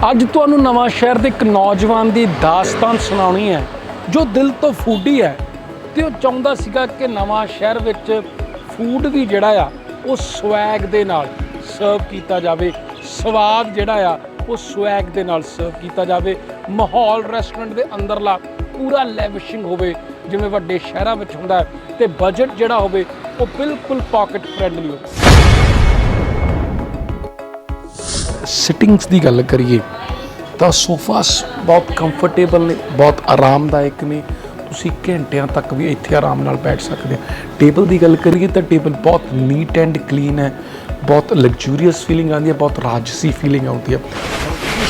ਅੱਜ ਤੁਹਾਨੂੰ ਨਵਾਂ ਸ਼ਹਿਰ ਦੇ ਇੱਕ ਨੌਜਵਾਨ ਦੀ ਦਾਸਤਾਨ ਸੁਣਾਉਣੀ ਹੈ, ਜੋ ਦਿਲ ਤੋਂ ਫੂਡੀ ਹੈ। ਤੇ ਉਹ ਚਾਹੁੰਦਾ ਸੀਗਾ ਕਿ ਨਵਾਂ ਸ਼ਹਿਰ ਵਿੱਚ ਫੂਡ ਵੀ ਜਿਹੜਾ ਆ, ਉਹ ਸਵੈਗ ਦੇ ਨਾਲ ਸਰਵ ਕੀਤਾ ਜਾਵੇ। ਸਵਾਦ ਜਿਹੜਾ ਆ, ਉਹ ਸਵੈਗ ਦੇ ਨਾਲ ਸਰਵ ਕੀਤਾ ਜਾਵੇ। ਮਾਹੌਲ ਰੈਸਟੋਰੈਂਟ ਦੇ ਅੰਦਰਲਾ ਪੂਰਾ ਲੈਵਿਸ਼ਿੰਗ ਹੋਵੇ, ਜਿਵੇਂ ਵੱਡੇ ਸ਼ਹਿਰਾਂ ਵਿੱਚ ਹੁੰਦਾ ਹੈ, ਤੇ ਬਜਟ ਜਿਹੜਾ ਹੋਵੇ, ਉਹ ਬਿਲਕੁਲ ਪਾਕਟ ਫ੍ਰੈਂਡਲੀ ਹੋਵੇ। ਸਿਟਿੰਗਸ ਦੀ ਗੱਲ ਕਰੀਏ, ਤਾਂ ਸੋਫਾਸ ਬਹੁਤ ਕੰਫਰਟੇਬਲ ਨੇ, ਬਹੁਤ ਆਰਾਮਦਾਇਕ ਨੇ। ਤੁਸੀਂ ਘੰਟਿਆਂ ਤੱਕ ਵੀ ਇੱਥੇ ਆਰਾਮ ਨਾਲ ਬੈਠ ਸਕਦੇ ਹੋ। ਟੇਬਲ ਦੀ ਗੱਲ ਕਰੀਏ ਤਾਂ ਟੇਬਲ ਬਹੁਤ ਨੀਟ ਐਂਡ ਕਲੀਨ ਹੈ, ਬਹੁਤ ਲਗਜ਼ੂਰੀਅਸ ਫੀਲਿੰਗ ਆਉਂਦੀ ਹੈ, ਬਹੁਤ ਰਾਜਸੀ ਫੀਲਿੰਗ ਆਉਂਦੀ ਹੈ।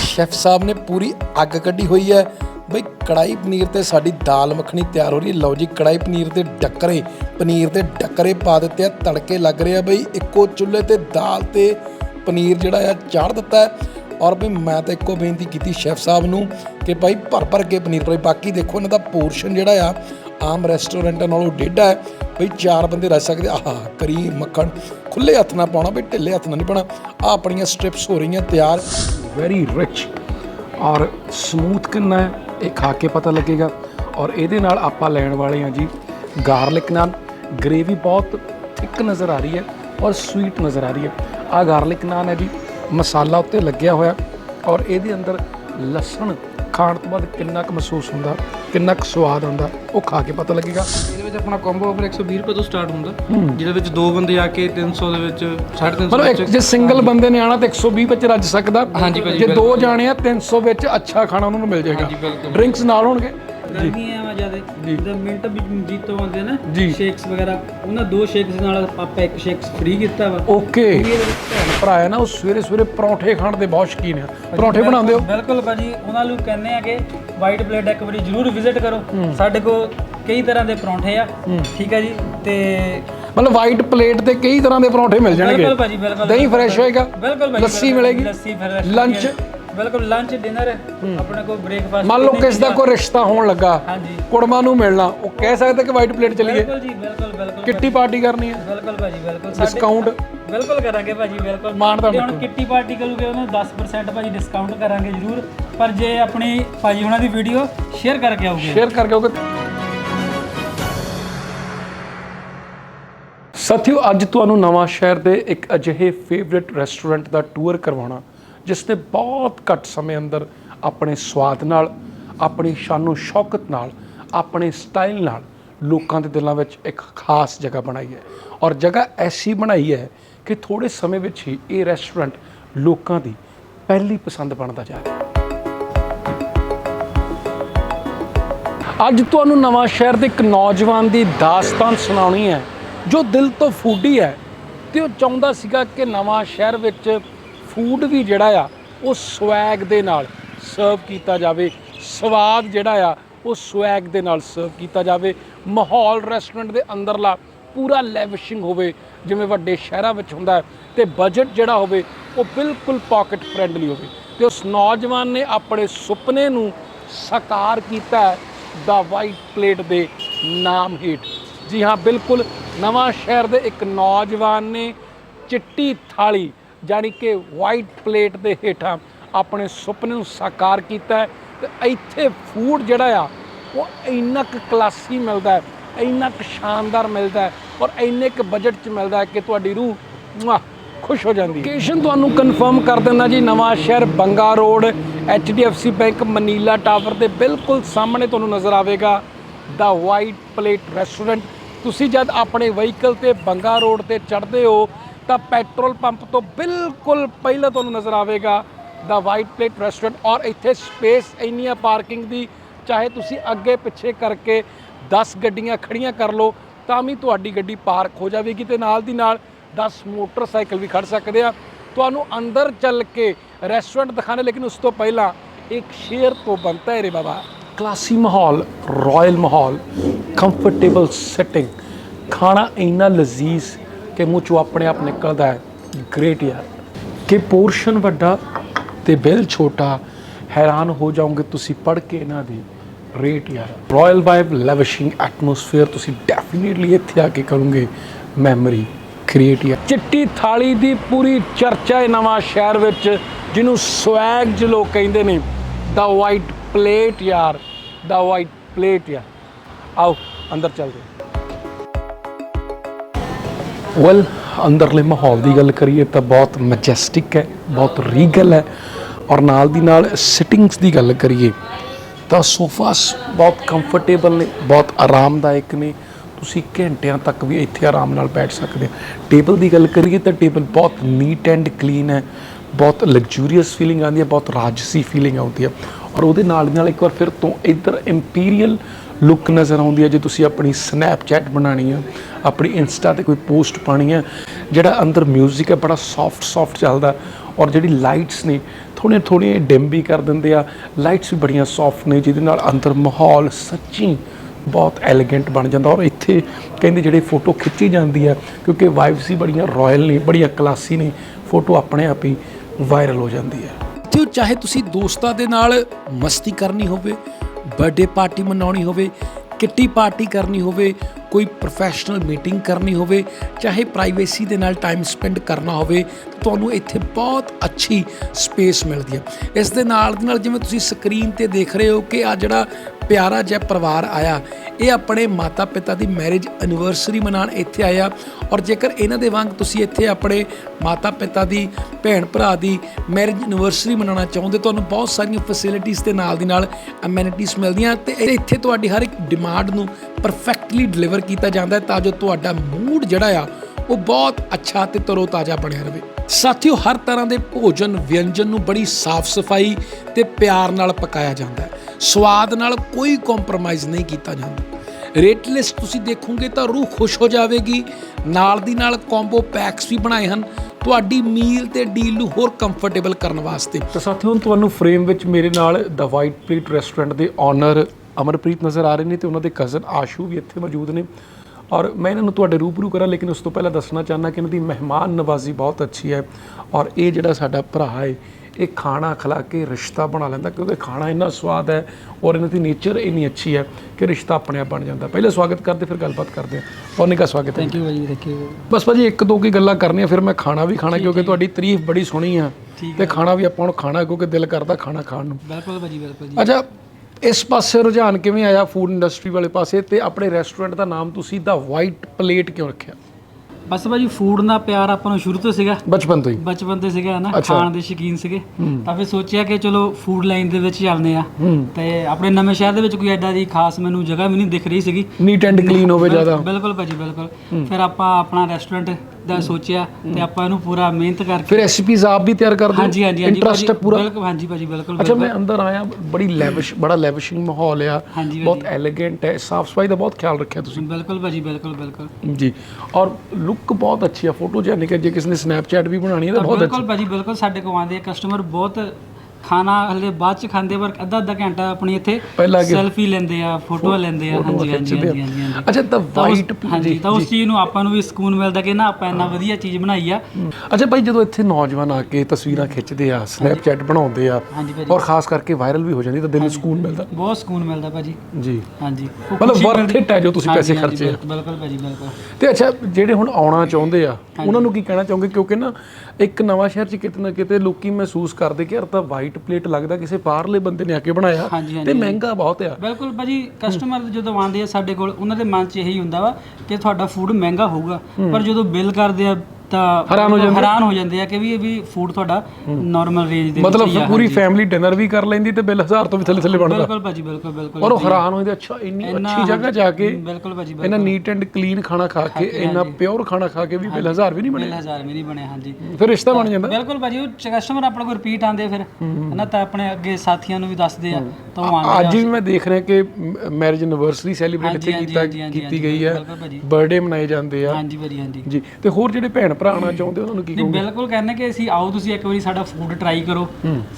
ਸ਼ੈਫ ਸਾਹਿਬ ਨੇ ਪੂਰੀ ਅੱਗ ਕੱਢੀ ਹੋਈ ਹੈ। ਬਈ ਕੜਾਈ ਪਨੀਰ ਤੇ ਸਾਡੀ ਦਾਲ ਮੱਖਣੀ ਤਿਆਰ ਹੋ ਰਹੀ ਹੈ। ਲਓ ਜੀ ਕੜਾਈ ਪਨੀਰ ਤੇ ਡੱਕਰੇ, ਪਨੀਰ ਤੇ ਡੱਕਰੇ ਪਾ ਦਿੱਤੇ ਆ, ਤੜਕੇ ਲੱਗ ਰਹੇ ਆ ਬਈ ਇੱਕੋ ਚੁੱਲ੍ਹੇ ਤੇ ਦਾਲ ਤੇ ਪਨੀਰ ਜਿਹੜਾ ਆ ਚਾੜ ਦਿੱਤਾ ਹੈ। ਔਰ ਵੀ ਮੈਂ ਤਾਂ ਇੱਕੋ ਬੇਨਤੀ ਕੀਤੀ ਸ਼ੈਫ ਸਾਹਿਬ ਨੂੰ ਕਿ ਭਾਈ ਭਰ ਭਰ ਕੇ ਪਨੀਰ ਪਾਈ ਬਾਕੀ ਦੇਖੋ, ਇਹਨਾਂ ਦਾ ਪੋਰਸ਼ਨ ਜਿਹੜਾ ਆ, ਆਮ ਰੈਸਟੋਰੈਂਟਾਂ ਨਾਲੋਂ ਡੇਢਾ ਹੈ। ਬਈ ਚਾਰ ਬੰਦੇ ਰਹਿ ਸਕਦੇ, ਆਹ, ਕਰੀ ਮੱਖਣ ਖੁੱਲੇ ਹੱਥ ਨਾਲ ਪਾਉਣਾ ਬਈ ਢਿੱਲੇ ਹੱਥ ਨਾਲ ਨਹੀਂ ਪਾਉਣਾ। ਆ ਆਪਣੀਆਂ ਸਟ੍ਰਿਪਸ ਹੋ ਰਹੀਆਂ ਤਿਆਰ। ਵੈਰੀ ਰਿਚ ਔਰ ਸਮੂਥ ਕਿੰਨਾ ਹੈ, ਇਹ ਖਾ ਕੇ ਪਤਾ ਲੱਗੇਗਾ। ਔਰ ਇਹਦੇ ਨਾਲ ਆਪਾਂ ਲੈਣ ਵਾਲੇ ਹਾਂ ਜੀ ਗਾਰਲਿਕ ਨਾਲ। ਗ੍ਰੇਵੀ ਬਹੁਤ ਥਿਕ ਨਜ਼ਰ ਆ ਰਹੀ ਹੈ ਔਰ ਸਵੀਟ ਨਜ਼ਰ ਆ ਰਹੀ ਹੈ। ਆ ਗਾਰਲਿਕ ਨਾਨ ਹੈ ਜੀ ਮਸਾਲਾ ਉੱਤੇ ਲੱਗਿਆ ਹੋਇਆ ਔਰ ਇਹਦੇ ਅੰਦਰ ਲਸਣ ਖਾਣ ਤੋਂ ਬਾਅਦ ਕਿੰਨਾ ਕੁ ਮਹਿਸੂਸ ਹੁੰਦਾ ਕਿੰਨਾ ਕੁ ਸਵਾਦ ਆਉਂਦਾ ਉਹ ਖਾ ਕੇ ਪਤਾ ਲੱਗੇਗਾ। ਇਹਦੇ ਵਿੱਚ ਆਪਣਾ ਕੰਬੋ ਆਫਰ 120 ਰੁਪਏ ਤੋਂ ਸਟਾਰਟ ਹੁੰਦਾ ਜਿਹਦੇ ਵਿੱਚ ਦੋ ਬੰਦੇ ਆ ਕੇ 300 ਦੇ ਵਿੱਚ 350 ਮਤਲਬ ਇੱਕ ਜੇ ਸਿੰਗਲ ਬੰਦੇ ਨੇ ਆਣਾ ਤਾਂ 120 ਵਿੱਚ ਰੱਜ ਸਕਦਾ। ਜੇ ਦੋ। ਜਾਣੇ ਆ 300 ਵਿੱਚ ਅੱਛਾ ਖਾਣਾ ਉਹਨਾਂ ਨੂੰ ਮਿਲ ਜਾਏਗਾ। ਡਰਿੰਕਸ ਨਾਲ ਹੋਣਗੇ। ਗਰਮੀ ਆ ਵਾ ਜ਼ਿਆਦਾ ਜਿੱਦਾਂ ਮਿੰਟ ਵੀ ਜੀਤੋ ਆਉਂਦੇ ਨਾ ਜੀ। ਸ਼ੇਕਸ ਵਗੈਰਾ ਉਹਨਾਂ ਦੋ ਸ਼ੇਕਸ ਨਾਲ ਆਪਾਂ ਇੱਕ ਸ਼ੇਕਸ ਫ੍ਰੀ ਕੀਤਾ ਵਾ। ਓਕੇ ਭਰਾ ਹੈ ਨਾ ਉਹ ਸਵੇਰੇ ਸਵੇਰੇ ਪਰੌਂਠੇ ਖਾਣ ਦੇ ਬਹੁਤ ਸ਼ੌਕੀਨ ਆ। ਪਰੌਂਠੇ ਬਣਾਉਂਦੇ ਹੋ? ਬਿਲਕੁਲ ਭਾਜੀ ਉਹਨਾਂ ਨੂੰ ਕਹਿੰਦੇ ਆ ਕਿ ਵਾਈਟ ਪਲੇਟ ਇੱਕ ਵਾਰੀ ਜਰੂਰ ਵਿਜ਼ਿਟ ਕਰੋ। ਸਾਡੇ ਕੋਲ ਕਈ ਤਰ੍ਹਾਂ ਦੇ ਪਰੌਂਠੇ ਆ। ਠੀਕ ਹੈ ਜੀ ਤੇ ਮਤਲਬ ਵਾਈਟ ਪਲੇਟ ਤੇ ਕਈ ਤਰ੍ਹਾਂ ਦੇ ਪਰੌਂਠੇ ਮਿਲ ਜਾਣਗੇ। ਬਿਲਕੁਲ ਭਾਜੀ ਬਿਲਕੁਲ। ਦਹੀਂ ਫਰੈਸ਼ ਹੋਏਗਾ ਬਿਲਕੁਲ ਭਾਜੀ ਲੱਸੀ ਬਿਲਕੁਲ, ਮਿਲੇਗੀ ਲੱਸੀ fresh ਲੰਚ ਬਿਲਕੁਲ ਲੰਚ ਡਿਨਰ ਆਪਣੇ ਕੋਲ ਬ੍ਰੇਕਫਾਸਟ ਮੰਨ ਲਓ ਕਿਸ ਦਾ ਕੋਈ ਰਿਸ਼ਤਾ ਹੋਣ ਲੱਗਾ ਹਾਂਜੀ। ਕੁੜਮਾ ਨੂੰ ਮਿਲਣਾ ਉਹ ਕਹਿ ਸਕਦਾ ਕਿ ਵਾਈਟ ਪਲੇਟ ਚੱਲੀਏ। ਬਿਲਕੁਲ ਜੀ ਬਿਲਕੁਲ ਬਿਲਕੁਲ। ਕਿੱਟੀ ਪਾਰਟੀ ਕਰਨੀ ਹੈ। ਬਿਲਕੁਲ ਭਾਜੀ ਬਿਲਕੁਲ। ਡਿਸਕਾਊਂਟ ਬਿਲਕੁਲ ਕਰਾਂਗੇ ਭਾਜੀ ਬਿਲਕੁਲ। ਮਾਣ ਤਾਂ ਜੇ ਹੁਣ ਕਿੱਟੀ ਪਾਰਟੀ ਕਰੂਗੇ ਉਹਨਾਂ ਨੂੰ 10% ਭਾਜੀ ਡਿਸਕਾਊਂਟ ਕਰਾਂਗੇ ਜ਼ਰੂਰ। ਪਰ ਜੇ ਆਪਣੀ ਭਾਜੀ ਉਹਨਾਂ ਦੀ ਵੀਡੀਓ ਸ਼ੇਅਰ ਕਰਕੇ ਆਉਗੇ ਸ਼ੇਅਰ ਕਰਕੇ ਆਓਗੇ ਸਾਥੀਓ ਅੱਜ ਤੁਹਾਨੂੰ ਨਵਾਂ ਸ਼ਹਿਰ ਦੇ ਇੱਕ ਅਜਿਹੇ ਫੇਵਰਿਟ ਰੈਸਟੋਰੈਂਟ ਦਾ ਟੂਰ ਕਰਵਾਉਣਾ ਜਿਸ ਨੇ ਬਹੁਤ ਘੱਟ ਸਮੇਂ ਅੰਦਰ ਆਪਣੇ ਸਵਾਦ ਨਾਲ, ਆਪਣੀ ਸ਼ਾਨੋ ਸ਼ੌਕਤ ਨਾਲ, ਆਪਣੇ ਸਟਾਈਲ ਨਾਲ ਲੋਕਾਂ ਦੇ ਦਿਲਾਂ ਵਿੱਚ ਇੱਕ ਖਾਸ ਜਗ੍ਹਾ ਬਣਾਈ ਹੈ। ਔਰ ਜਗ੍ਹਾ ਐਸੀ ਬਣਾਈ ਹੈ ਕਿ ਥੋੜੇ ਸਮੇਂ ਵਿੱਚ ਹੀ ਇਹ ਰੈਸਟੋਰੈਂਟ ਲੋਕਾਂ ਦੀ ਪਹਿਲੀ ਪਸੰਦ ਬਣਦਾ ਜਾ ਰਿਹਾ ਅੱਜ ਤੁਹਾਨੂੰ ਨਵਾਂ ਸ਼ਹਿਰ ਦੇ ਇੱਕ ਨੌਜਵਾਨ ਦੀ ਦਾਸਤਾਨ ਸੁਣਾਉਣੀ ਹੈ, ਜੋ ਦਿਲ ਤੋਂ ਫੂਡੀ ਹੈ ਤੇ ਉਹ ਚਾਹੁੰਦਾ ਸੀਗਾ ਕਿ ਨਵਾਂ ਸ਼ਹਿਰ ਵਿੱਚ ਫੂਡ ਵੀ ਜਿਹੜਾ ਆ, ਉਹ ਸਵੈਗ ਦੇ ਨਾਲ ਸਰਵ ਕੀਤਾ ਜਾਵੇ। ਸਵਾਦ ਜਿਹੜਾ ਆ, ਉਹ ਸਵੈਗ ਦੇ ਨਾਲ ਸਰਵ ਕੀਤਾ ਜਾਵੇ। ਮਾਹੌਲ ਰੈਸਟੋਰੈਂਟ ਦੇ ਅੰਦਰਲਾ ਪੂਰਾ ਲੈਵਿਸ਼ਿੰਗ ਹੋਵੇ, ਜਿਵੇਂ ਵੱਡੇ ਸ਼ਹਿਰਾਂ ਵਿੱਚ ਹੁੰਦਾ ਹੈ, ਤੇ ਬਜਟ ਜਿਹੜਾ ਹੋਵੇ, ਉਹ ਬਿਲਕੁਲ ਪਾਕਟ ਫ੍ਰੈਂਡਲੀ ਹੋਵੇ। ਤੇ ਉਸ ਨੌਜਵਾਨ ਨੇ ਆਪਣੇ ਸੁਪਨੇ ਨੂੰ ਸਾਕਾਰ ਕੀਤਾ ਦਾ ਵਾਈਟ ਪਲੇਟ ਦੇ ਨਾਮ ਹੇਠ। ਜੀ ਹਾਂ, ਬਿਲਕੁਲ ਨਵਾਂ ਸ਼ਹਿਰ ਦੇ ਇੱਕ ਨੌਜਵਾਨ ਨੇ ਚਿੱਟੀ ਥਾਲੀ ਜਾਨੀ ਕਿ ਵਾਈਟ ਪਲੇਟ ਦੇ ਹੇਠਾਂ ਆਪਣੇ ਸੁਪਨੇ ਨੂੰ ਸਾਕਾਰ ਕੀਤਾ ਹੈ ਤੇ ਇੱਥੇ ਫੂਡ ਜਿਹੜਾ ਆ, ਉਹ ਇੰਨਾ ਕੁ ਕਲਾਸੀ ਮਿਲਦਾ ਹੈ, ਇੰਨਾ ਕੁ ਸ਼ਾਨਦਾਰ ਮਿਲਦਾ ਹੈ ਔਰ ਇੰਨੇ ਕੁ ਬਜਟ 'ਚ ਮਿਲਦਾ ਹੈ ਕਿ ਤੁਹਾਡੀ ਰੂਹ ਖੁਸ਼ ਹੋ ਜਾਂਦੀ ਹੈ। ਲੋਕੇਸ਼ਨ ਤੁਹਾਨੂੰ ਕਨਫਰਮ ਕਰ ਦਿੰਦਾ ਜੀ, Nawanshahr Banga road HDFC bank Manila tower ਦੇ ਬਿਲਕੁਲ ਸਾਹਮਣੇ ਤੁਹਾਨੂੰ ਨਜ਼ਰ ਆਵੇਗਾ ਦਾ ਵਾਈਟ ਪਲੇਟ ਰੈਸਟੋਰੈਂਟ ਤੁਸੀਂ ਜਦ ਆਪਣੇ ਵਹੀਕਲ ਤੇ ਬੰਗਾ ਰੋਡ ਤੇ ਚੜ੍ਹਦੇ ਹੋ ਤਾਂ ਪੈਟਰੋਲ ਪੰਪ ਤੋਂ ਬਿਲਕੁਲ ਪਹਿਲਾਂ ਤੁਹਾਨੂੰ ਨਜ਼ਰ ਆਵੇਗਾ ਦਾ ਵਾਈਟ ਪਲੇਟ ਰੈਸਟੋਰੈਂਟ ਔਰ ਇੱਥੇ ਸਪੇਸ ਇੰਨੀ ਆ ਪਾਰਕਿੰਗ ਦੀ, ਚਾਹੇ ਤੁਸੀਂ ਅੱਗੇ ਪਿੱਛੇ ਕਰਕੇ 10 ਗੱਡੀਆਂ ਖੜੀਆਂ ਕਰ ਲਓ, ਤਾਂ ਵੀ ਤੁਹਾਡੀ ਗੱਡੀ ਪਾਰਕ ਹੋ ਜਾਵੇਗੀ ਤੇ ਨਾਲ ਦੀ ਨਾਲ 10 ਮੋਟਰਸਾਈਕਲ ਵੀ ਖੜ ਸਕਦੇ ਆ। ਤੁਹਾਨੂੰ ਅੰਦਰ ਚੱਲ ਕੇ ਰੈਸਟੋਰੈਂਟ ਦਿਖਾਣੇ, ਲੇਕਿਨ ਉਸ ਤੋਂ ਪਹਿਲਾਂ ਇੱਕ ਸ਼ੇਰ ਤੋਂ ਬਣਤਾ ਹੈ ਰੇ ਬਾਬਾ। ਕਲਾਸੀ ਮਾਹੌਲ ਰਾਇਲ ਮਾਹੌਲ ਕੰਫਰਟੇਬਲ ਸਿਟਿੰਗ ਖਾਣਾ ਇੰਨਾ ਲਜ਼ੀਜ਼ ਕਿ ਮੂੰਹ ਚੋਂ ਆਪਣੇ ਆਪ ਨਿਕਲਦਾ ਹੈ। ਗ੍ਰੇਟ ਯਾਰ। ਕਿ ਪੋਰਸ਼ਨ ਵੱਡਾ ਤੇ ਬਿੱਲ ਛੋਟਾ, ਹੈਰਾਨ ਹੋ ਜਾਓਗੇ ਤੁਸੀਂ ਪੜ੍ਹ ਕੇ ਇਹਨਾਂ ਦੀ। ਰੇਟ ਯਾਰ। ਰਾਇਲ ਵਾਈਬ ਲੈਵਿਸ਼ਿੰਗ ਐਟਮੋਸਫੇਅਰ ਤੁਸੀਂ ਡੈਫੀਨਿਟਲੀ ਇੱਥੇ ਆ ਕੇ ਕਰੋਗੇ। ਮੈਮਰੀ ਕ੍ਰੀਏਟ ਯਾਰ। ਚਿੱਟੀ ਥਾਲੀ ਦੀ ਪੂਰੀ ਚਰਚਾ ਹੈ ਨਵਾਂ ਸ਼ਹਿਰ ਵਿੱਚ, ਜਿਹਨੂੰ ਸਵੈਗ ਜ ਲੋਕ ਕਹਿੰਦੇ ਨੇ। ਦਾ ਵਾਈਟ ਪਲੇਟ ਯਾਰ। ਦਾ ਵਾਈਟ ਪਲੇਟ ਯਾਰ। ਆਓ, ਅੰਦਰ ਚੱਲਦੇ ਵੈਲ ਅੰਦਰਲੇ ਮਾਹੌਲ ਦੀ ਗੱਲ ਕਰੀਏ ਤਾਂ ਬਹੁਤ ਮੈਜੈਸਟਿਕ ਹੈ, ਬਹੁਤ ਰੀਗਲ ਹੈ ਔਰ ਨਾਲ ਦੀ ਨਾਲ ਸਿਟਿੰਗਸ ਦੀ ਗੱਲ ਕਰੀਏ ਤਾਂ ਸੋਫਾਸ ਬਹੁਤ ਕੰਫਰਟੇਬਲ ਨੇ, ਬਹੁਤ ਆਰਾਮਦਾਇਕ ਨੇ। ਤੁਸੀਂ ਘੰਟਿਆਂ ਤੱਕ ਵੀ ਇੱਥੇ ਆਰਾਮ ਨਾਲ ਬੈਠ ਸਕਦੇ ਹੋ। ਟੇਬਲ ਦੀ ਗੱਲ ਕਰੀਏ ਤਾਂ ਟੇਬਲ ਬਹੁਤ ਨੀਟ ਐਂਡ ਕਲੀਨ ਹੈ, ਬਹੁਤ ਲਗਜ਼ੂਰੀਅਸ ਫੀਲਿੰਗ ਆਉਂਦੀ ਹੈ, ਬਹੁਤ ਰਾਜਸੀ ਫੀਲਿੰਗ ਆਉਂਦੀ ਹੈ। ਔਰ ਉਹਦੇ ਨਾਲ ਦੀ ਨਾਲ ਇੱਕ ਵਾਰ ਫਿਰ ਤੋਂ ਇੱਧਰ ਇੰਪੀਰੀਅਲ ਲੁੱਕ ਨਜ਼ਰ ਆਉਂਦੀ ਹੈ ਜੇ ਤੁਸੀਂ ਆਪਣੀ ਸਨੈਪਚੈਟ ਬਣਾਣੀ ਆ, ਆਪਣੀ ਇੰਸਟਾ ਤੇ ਕੋਈ ਪੋਸਟ ਪਾਣੀ ਆ, ਜਿਹੜਾ ਅੰਦਰ 뮤직 ਹੈ ਬੜਾ ਸੌਫਟ ਸੌਫਟ ਚੱਲਦਾ ਔਰ ਜਿਹੜੀ ਲਾਈਟਸ ਨੇ, ਥੋੜ੍ਹੀਆਂ ਥੋੜ੍ਹੀਆਂ ਡਿਮ ਵੀ ਕਰ ਦਿੰਦੇ ਆ ਲਾਈਟਸ ਵੀ ਬੜੀਆਂ ਸੌਫਟ ਨੇ, ਜਿਹਦੇ ਨਾਲ ਅੰਦਰ ਮਾਹੌਲ ਸੱਚੀ ਬਹੁਤ ਐਲੀਗੈਂਟ ਬਣ ਜਾਂਦਾ ਔਰ ਇੱਥੇ ਕਹਿੰਦੇ ਜਿਹੜੇ ਫੋਟੋ ਖਿੱਚੀ ਜਾਂਦੀ ਹੈ ਕਿਉਂਕਿ ਵਾਈਬਸ ਹੀ ਬੜੀਆਂ ਰਾਇਲ ਨੇ, ਬੜੀਆਂ ਕਲਾਸੀ ਨੇ ਫੋਟੋ ਆਪਣੇ ਆਪ ਹੀ ਵਾਇਰਲ ਹੋ ਜਾਂਦੀ ਹੈ ਤੇ ਚਾਹੇ ਤੁਸੀਂ ਦੋਸਤਾਂ ਦੇ ਨਾਲ ਮਸਤੀ ਕਰਨੀ ਹੋਵੇ ਬਰਥਡੇ ਪਾਰਟੀ ਮਨਾਉਣੀ ਹੋਵੇ ਕਿੱਟੀ ਪਾਰਟੀ ਕਰਨੀ ਹੋਵੇ ਕੋਈ ਪ੍ਰੋਫੈਸ਼ਨਲ ਮੀਟਿੰਗ ਕਰਨੀ ਹੋਵੇ, ਚਾਹੇ ਪ੍ਰਾਈਵੇਸੀ ਦੇ ਨਾਲ ਟਾਈਮ ਸਪੈਂਡ ਕਰਨਾ ਹੋਵੇ, ਤੁਹਾਨੂੰ ਇੱਥੇ ਬਹੁਤ ਅੱਛੀ ਸਪੇਸ ਮਿਲਦੀ ਹੈ। ਇਸ ਦੇ ਨਾਲ ਦੇ ਨਾਲ ਜਿਵੇਂ ਤੁਸੀਂ ਸਕਰੀਨ ਤੇ ਦੇਖ ਰਹੇ ਹੋ ਕਿ ਆ ਜਿਹੜਾ ਪਿਆਰਾ ਜਿਹਾ ਪਰਿਵਾਰ ਆਇਆ, ਇਹ ਆਪਣੇ ਮਾਤਾ ਪਿਤਾ ਦੀ ਮੈਰਿਜ ਐਨੀਵਰਸਰੀ ਮਨਾਉਣ ਇੱਥੇ ਆਇਆ ਔਰ ਜੇਕਰ ਇਹਨਾਂ ਦੇ ਵਾਂਗ ਤੁਸੀਂ ਇੱਥੇ ਆਪਣੇ ਮਾਤਾ ਪਿਤਾ ਦੀ ਭੈਣ ਭਰਾ ਦੀ ਮੈਰਿਜ ਐਨੀਵਰਸਰੀ ਮਨਾਉਣਾ ਚਾਹੁੰਦੇ ਤੁਹਾਨੂੰ ਬਹੁਤ ਸਾਰੀਆਂ ਫੈਸਿਲਿਟੀਆਂ ਦੇ ਨਾਲ ਦੀ ਨਾਲ ਅਮੈਨਿਟੀਜ਼ ਮਿਲਦੀਆਂ ਤੇ ਇੱਥੇ ਤੁਹਾਡੀ ਹਰ ਇੱਕ ਡਿਮਾਂਡ ਨੂੰ ਪਰਫੈਕਟਲੀ ਡਿਲੀਵਰ ਕੀਤਾ ਜਾਂਦਾ ਹੈ ਤਾਂ ਜੋ ਤੁਹਾਡਾ ਮੂਡ ਜਿਹੜਾ ਆ, ਉਹ ਬਹੁਤ ਅੱਛਾ ਤੇ ਤਰੋਤਾਜ਼ਾ ਬਣਿਆ ਰਹੇ। ਸਾਥੀਓ, ਹਰ ਤਰ੍ਹਾਂ ਦੇ ਭੋਜਨ ਵਿਅੰਜਨ ਨੂੰ ਬੜੀ ਸਾਫ਼ ਸਫ਼ਾਈ ਤੇ ਪਿਆਰ ਨਾਲ ਪਕਾਇਆ ਜਾਂਦਾ ਹੈ। ਸਵਾਦ ਨਾਲ ਕੋਈ ਕੰਪਰੋਮਾਈਜ਼ ਨਹੀਂ ਕੀਤਾ ਜਾਂਦਾ। ਰੇਟ ਲਿਸਟ ਤੁਸੀਂ ਦੇਖੋਗੇ ਤਾਂ ਰੂਹ ਖੁਸ਼ ਹੋ ਜਾਵੇਗੀ। ਨਾਲ ਦੀ ਨਾਲ ਕੰਬੋ ਪੈਕਸ ਵੀ ਬਣਾਏ ਹਨ। ਤੁਹਾਡੀ ਮੀਲ ਤੇ ਡੀਲ ਨੂੰ ਹੋਰ ਕੰਫਰਟੇਬਲ ਕਰਨ ਵਾਸਤੇ। ਤਾਂ ਸਾਥੀਓ, ਹੁਣ ਤੁਹਾਨੂੰ ਫਰੇਮ ਵਿੱਚ ਮੇਰੇ ਨਾਲ ਦ ਵਾਈਟ ਪਲੇਟ ਰੈਸਟੋਰੈਂਟ ਦੇ ਓਨਰ ਅਮਰਪ੍ਰੀਤ ਨਜ਼ਰ ਆ ਰਹੇ ਨੇ ਤੇ ਉਹਨਾਂ ਦੇ ਕਜ਼ਨ ਆਸ਼ੂ ਵੀ ਇੱਥੇ ਮੌਜੂਦ ਨੇ। ਔਰ ਮੈਂ ਇਹਨਾਂ ਨੂੰ ਤੁਹਾਡੇ ਰੂਬਰੂ ਕਰਾਂ ਲੇਕਿਨ ਉਸ ਤੋਂ ਪਹਿਲਾਂ ਦੱਸਣਾ ਚਾਹੁੰਦਾ ਕਿ ਇਹਨਾਂ ਦੀ ਮਹਿਮਾਨ ਨਵਾਜ਼ੀ ਬਹੁਤ ਅੱਛੀ ਹੈ ਔਰ ਇਹ ਜਿਹੜਾ ਸਾਡਾ ਭਰਾ ਹੈ ਇਹ ਖਾਣਾ ਖਿਲਾ ਕੇ ਰਿਸ਼ਤਾ ਬਣਾ ਲੈਂਦਾ ਕਿਉਂਕਿ ਖਾਣਾ ਇੰਨਾ ਸਵਾਦ ਹੈ ਔਰ ਇਹਨਾਂ ਦੀ ਨੇਚਰ ਇੰਨੀ ਅੱਛੀ ਹੈ ਕਿ ਰਿਸ਼ਤਾ ਆਪਣੇ ਆਪ ਬਣ ਜਾਂਦਾ। ਪਹਿਲੇ ਸਵਾਗਤ ਕਰਦੇ ਫਿਰ ਗੱਲਬਾਤ ਕਰਦੇ ਹਾਂ। ਔਰ ਨਿਕਾ ਸਵਾਗਤ ਥੈਂਕ ਯੂ ਭਾਜੀ ਥੈਂਕ ਯੂ ਬਸ ਭਾਜੀ ਇੱਕ ਦੋ ਕੀ ਗੱਲਾਂ ਕਰਨੀਆਂ ਫਿਰ ਮੈਂ ਖਾਣਾ ਵੀ ਖਾਣਾ ਕਿਉਂਕਿ ਤੁਹਾਡੀ ਤਾਰੀਫ ਬੜੀ ਸੋਹਣੀ ਆ ਤੇ ਖਾਣਾ ਵੀ ਆਪਾਂ ਨੂੰ ਖਾਣਾ ਕਿਉਂਕਿ ਦਿਲ ਕਰਦਾ ਖਾਣਾ ਖਾਣ ਨੂੰ। ਬਿਲਕੁਲ ਭਾਜੀ ਬਿਲਕੁਲ ਜੀ। ਅੱਛਾ ਇਸ ਪਾਸੇ ਰੁਝਾਨ ਕਿਵੇਂ ਆਇਆ ਫੂਡ ਇੰਡਸਟਰੀ ਵਾਲੇ ਪਾਸੇ ਤੇ ਆਪਣੇ ਰੈਸਟੋਰੈਂਟ ਦਾ ਨਾਮ ਤੁਸੀਂ ਦਾ ਵਾਈਟ ਪਲੇਟ ਕਿਉਂ ਰੱਖਿਆ? ਬਸ ਭਾਜੀ ਫੂਡ ਨਾਲ ਪਿਆਰ ਆਪਾਂ ਨੂੰ ਸ਼ੁਰੂ ਤੋਂ ਸੀਗਾ। ਬਚਪਨ ਤੋਂ ਹੀ। ਬਚਪਨ ਤੇ ਸੀਗਾ ਨਾ? ਅੱਛਾ। ਖਾਣ ਦੇ ਸ਼ੌਕੀਨ ਸੀਗੇ। ਤਾਂ ਫਿਰ ਸੋਚਿਆ ਕਿ ਚਲੋ ਫੂਡ ਲਾਈਨ ਦੇ ਵਿੱਚ ਚੱਲਦੇ ਆ ਤੇ ਆਪਣੇ ਨਵੇਂ ਸ਼ਹਿਰ ਦੇ ਵਿੱਚ ਕੋਈ ਐਡਾ ਦੀ ਖਾਸ ਮੈਨੂੰ ਜਗ੍ਹਾ ਵੀ ਨਹੀਂ ਦਿਖ ਰਹੀ ਸੀਗੀ। ਨੀਟ ਐਂਡ ਕਲੀਨ ਹੋਵੇ ਜ਼ਿਆਦਾ। ਬਿਲਕੁਲ ਭਾਜੀ ਬਿਲਕੁਲ। ਫਿਰ ਆਪਾਂ ਆਪਣਾ ਰੈਸਟੋਰੈਂਟ ਦਾ ਸੋਚਿਆ ਤੇ ਆਪਾਂ ਇਹਨੂੰ ਪੂਰਾ ਮਿਹਨਤ ਕਰਕੇ ਫਿਰ ਰੈਸਿਪੀਜ਼ ਆਪ ਵੀ ਤਿਆਰ ਕਰਦੇ ਹਾਂਜੀ ਹਾਂਜੀ ਹਾਂਜੀ ਇੰਟਰਸਟ ਭਾਜੀ, ਪੂਰਾ? ਬਿਲਕੁਲ ਹਾਂਜੀ ਭਾਜੀ ਬਿਲਕੁਲ ਅੱਛਾ ਮੈਂ ਅੰਦਰ ਆਇਆ ਬੜੀ ਲੈਵਿਸ਼ ਬੜਾ ਲੈਵਿਸ਼ਿੰਗ ਮਾਹੌਲ ਆ। ਹਾਂਜੀ ਬਹੁਤ ਐਲੀਗੈਂਟ ਹੈ ਸਾਫ਼ ਸਫ਼ਾਈ ਦਾ ਬਹੁਤ ਖਿਆਲ ਰੱਖਿਆ ਤੁਸੀਂ। ਬਿਲਕੁਲ ਭਾਜੀ ਬਿਲਕੁਲ ਬਿਲਕੁਲ। ਜੀ ਔਰ ਲੁੱਕ ਬਹੁਤ ਅੱਛੀ ਆ ਫੋਟੋ ਜੈਨਿਕ ਹੈ ਜੇ ਕਿਸੇ ਨੇ ਸਨੈਪਚੈਟ ਵੀ ਬਣਾਣੀ ਹੈ ਤਾਂ ਬਹੁਤ ਅੱਛੀ। ਬਿਲਕੁਲ ਭਾਜੀ ਬਿਲਕੁਲ ਸਾਡੇ ਕੋਲ ਆਉਂਦੇ ਕਸਟਮਰ ਬਹੁਤ ਖਾਣਾ ਹਲੇ ਬਾਅਦ ਚ ਖਾਂਦੇ ਪਰ ਅੱਧਾ ਅੱਧਾ ਘੰਟਾ ਆਪਣੀ ਇੱਥੇ ਪਹਿਲਾਂ ਸੈਲਫੀ ਲੈਂਦੇ ਆ ਫੋਟੋ ਲੈਂਦੇ ਆ ਹਾਂਜੀ ਹਾਂਜੀ ਖਿੱਚਦੇ ਆ। ਹਾਂਜੀ ਹਾਂਜੀ ਹਾਂਜੀ। ਅੱਛਾ ਤਾਂ ਤਾਂ ਉਸ- ਵਾਈਟ ਹਾਂਜੀ ਤਾਂ ਉਸ ਚੀਜ਼ ਨੂੰ ਆਪਾਂ ਨੂੰ ਵੀ ਸਕੂਨ ਮਿਲਦਾ ਕਿ ਨਾ ਆਪਾਂ ਇੰਨਾ ਵਧੀਆ ਚੀਜ਼ ਬਣਾਈ ਆ। ਅੱਛਾ ਭਾਈ ਜਦੋਂ ਇੱਥੇ ਨੌਜਵਾਨ ਆ ਕੇ ਤਸਵੀਰਾਂ ਖਿੱਚਦੇ ਆ ਸਨੈਪਚੈਟ ਬਣਾਉਂਦੇ ਆ ਹਾਂਜੀ ਭਾਜੀ। ਔਰ ਖਾਸ ਕਰਕੇ ਵਾਇਰਲ ਵੀ ਹੋ ਜਾਂਦੀ ਤਾਂ ਦਿਲ ਨੂੰ ਸਕੂਨ ਮਿਲਦਾ। ਬਹੁਤ ਸਕੂਨ ਮਿਲਦਾ ਭਾਜੀ। ਜੀ। ਹਾਂਜੀ। ਉਹ ਮਤਲਬ ਖੁਸ਼ੀ worth ਮਿਲਦੀ- it ਹੈ ਜੋ ਤੁਸੀਂ ਹਾਂਜੀ, ਪੈਸੇ ਹਾਂਜੀ, ਖਰਚੇ ਆ। ਬਿਲਕੁਲ ਬਿਲਕੁਲ ਭਾਜੀ ਬਿਲਕੁਲ। ਤੇ ਅੱਛਾ ਜਿਹੜੇ ਹੁਣ ਆਉਣਾ ਚਾਹੁੰਦੇ ਆ ਉਹਨਾਂ ਨੂੰ ਕੀ ਕਹਿਣਾ ਚਾਹੋਗੇ? ਕਿਉਂਕਿ ਨਾ ਇੱਕ ਨਵਾਂ ਸ਼ਹਿਰ 'ਚ ਕਿਤੇ ਨਾ ਕਿਤੇ ਲੋਕੀ ਮਹਿਸੂਸ ਕਰਦੇ ਕਿ ਯਾਰ ਤਾਂ ਵਾਈਟ ਪਲੇਟ ਲੱਗਦਾ ਕਿਸੇ ਬਾਹਰਲੇ ਬੰਦੇ ਨੇ ਆ ਕੇ ਬਣਾਇਆ ਹਾਂਜੀ, ਹਾਂਜੀ, ਤੇ ਮਹਿੰਗਾ ਬਹੁਤ ਆ। ਬਿਲਕੁਲ ਭਾਜੀ ਕਸਟਮਰ ਜਦੋਂ ਆਉਂਦੇ ਆ ਸਾਡੇ ਕੋਲ ਉਹਨਾਂ ਦੇ ਮਨ 'ਚ ਇਹੀ ਹੁੰਦਾ ਵਾ ਕਿ ਤੁਹਾਡਾ ਫੂਡ ਮਹਿੰਗਾ ਹੋਊਗਾ। ਪਰ ਜਦੋਂ ਬਿੱਲ ਕਰਦੇ ਆ ਤਾਂ ਹੈਰਾਨ ਹੋ ਜਾਂਦੇ। ਹੈਰਾਨ ਹੋ ਜਾਂਦੇ ਆ ਕਿ ਵੀ ਇਹ ਵੀ ਫੂਡ ਤੁਹਾਡਾ ਨਾਰਮਲ ਰੇਂਜ ਦੇ ਮਤਲਬ ਪੂਰੀ ਫੈਮਿਲੀ ਡਿਨਰ ਵੀ ਕਰ ਲੈਂਦੀ ਤੇ ਬਿੱਲ 1000 ਤੋਂ ਵੀ ਥੱਲੇ ਥੱਲੇ ਬਣਦਾ। ਬਿਲਕੁਲ ਭਾਜੀ ਬਿਲਕੁਲ ਬਿਲਕੁਲ। ਔਰ ਉਹ ਹੈਰਾਨ ਹੋ ਜਾਂਦੇ ਅੱਛਾ ਇੰਨੀ ਅੱਛੀ ਜਗ੍ਹਾ ਜਾ ਕੇ ਬਿਲਕੁਲ ਭਾਜੀ ਇੰਨਾ ਨੀਟ ਐਂਡ ਕਲੀਨ ਖਾਣਾ ਖਾ ਕੇ ਇੰਨਾ ਪਿਓਰ ਖਾਣਾ ਖਾ ਕੇ ਵੀ ਬਿੱਲ 1000 ਵੀ ਨਹੀਂ ਬਣੇ। ਬਿੱਲ ਹਜ਼ਾਰ ਵੀ ਨਹੀਂ ਬਣੇ ਹਾਂਜੀ। ਫਿਰ ਰਿਸ਼ਤਾ ਬਣ ਜਾਂਦਾ। ਬਿਲਕੁਲ ਭਾਜੀ ਉਹ ਕਸਟਮਰ ਆਪਣੇ ਕੋਲ ਰਿਪੀਟ ਆਉਂਦੇ ਫਿਰ। ਹਨਾ ਤਾਂ ਆਪਣੇ ਅੱਗੇ ਸਾਥੀਆਂ ਨੂੰ ਵੀ ਦੱਸਦੇ ਆ ਤਾਂ ਉਹ ਆਉਂਦੇ ਅੱਜ ਵੀ ਮੈਂ ਦੇਖ ਰਿਹਾ ਕਿ ਮੈਰਿਜ ਐਨਵਰਸਰੀ ਸੈਲੀਬ੍ਰੇਟ ਇੱਥੇ ਕੀਤਾ ਗਈ ਹੈ। ਬਰਥਡੇ ਮਨਾਏ ਜਾਂਦੇ ਆ। ਹਾਂਜੀ ਭਾਜੀ ਹਾਂਜੀ। ਜੀ ਤੇ ਹੋਰ ਜਿਹੜੇ ਭੈਣ ਭਰਾ ਆਉਣਾ ਚਾਹੁੰਦੇ ਉਹਨਾਂ ਨੂੰ ਕੀ ਨਹੀਂ ਕਹੋਗੇ? ਬਿਲਕੁਲ ਕਹਿੰਦੇ ਕਿ ਅਸੀਂ ਆਓ ਤੁਸੀਂ ਇੱਕ ਵਾਰੀ ਸਾਡਾ ਫੂਡ ਟਰਾਈ ਕਰੋ।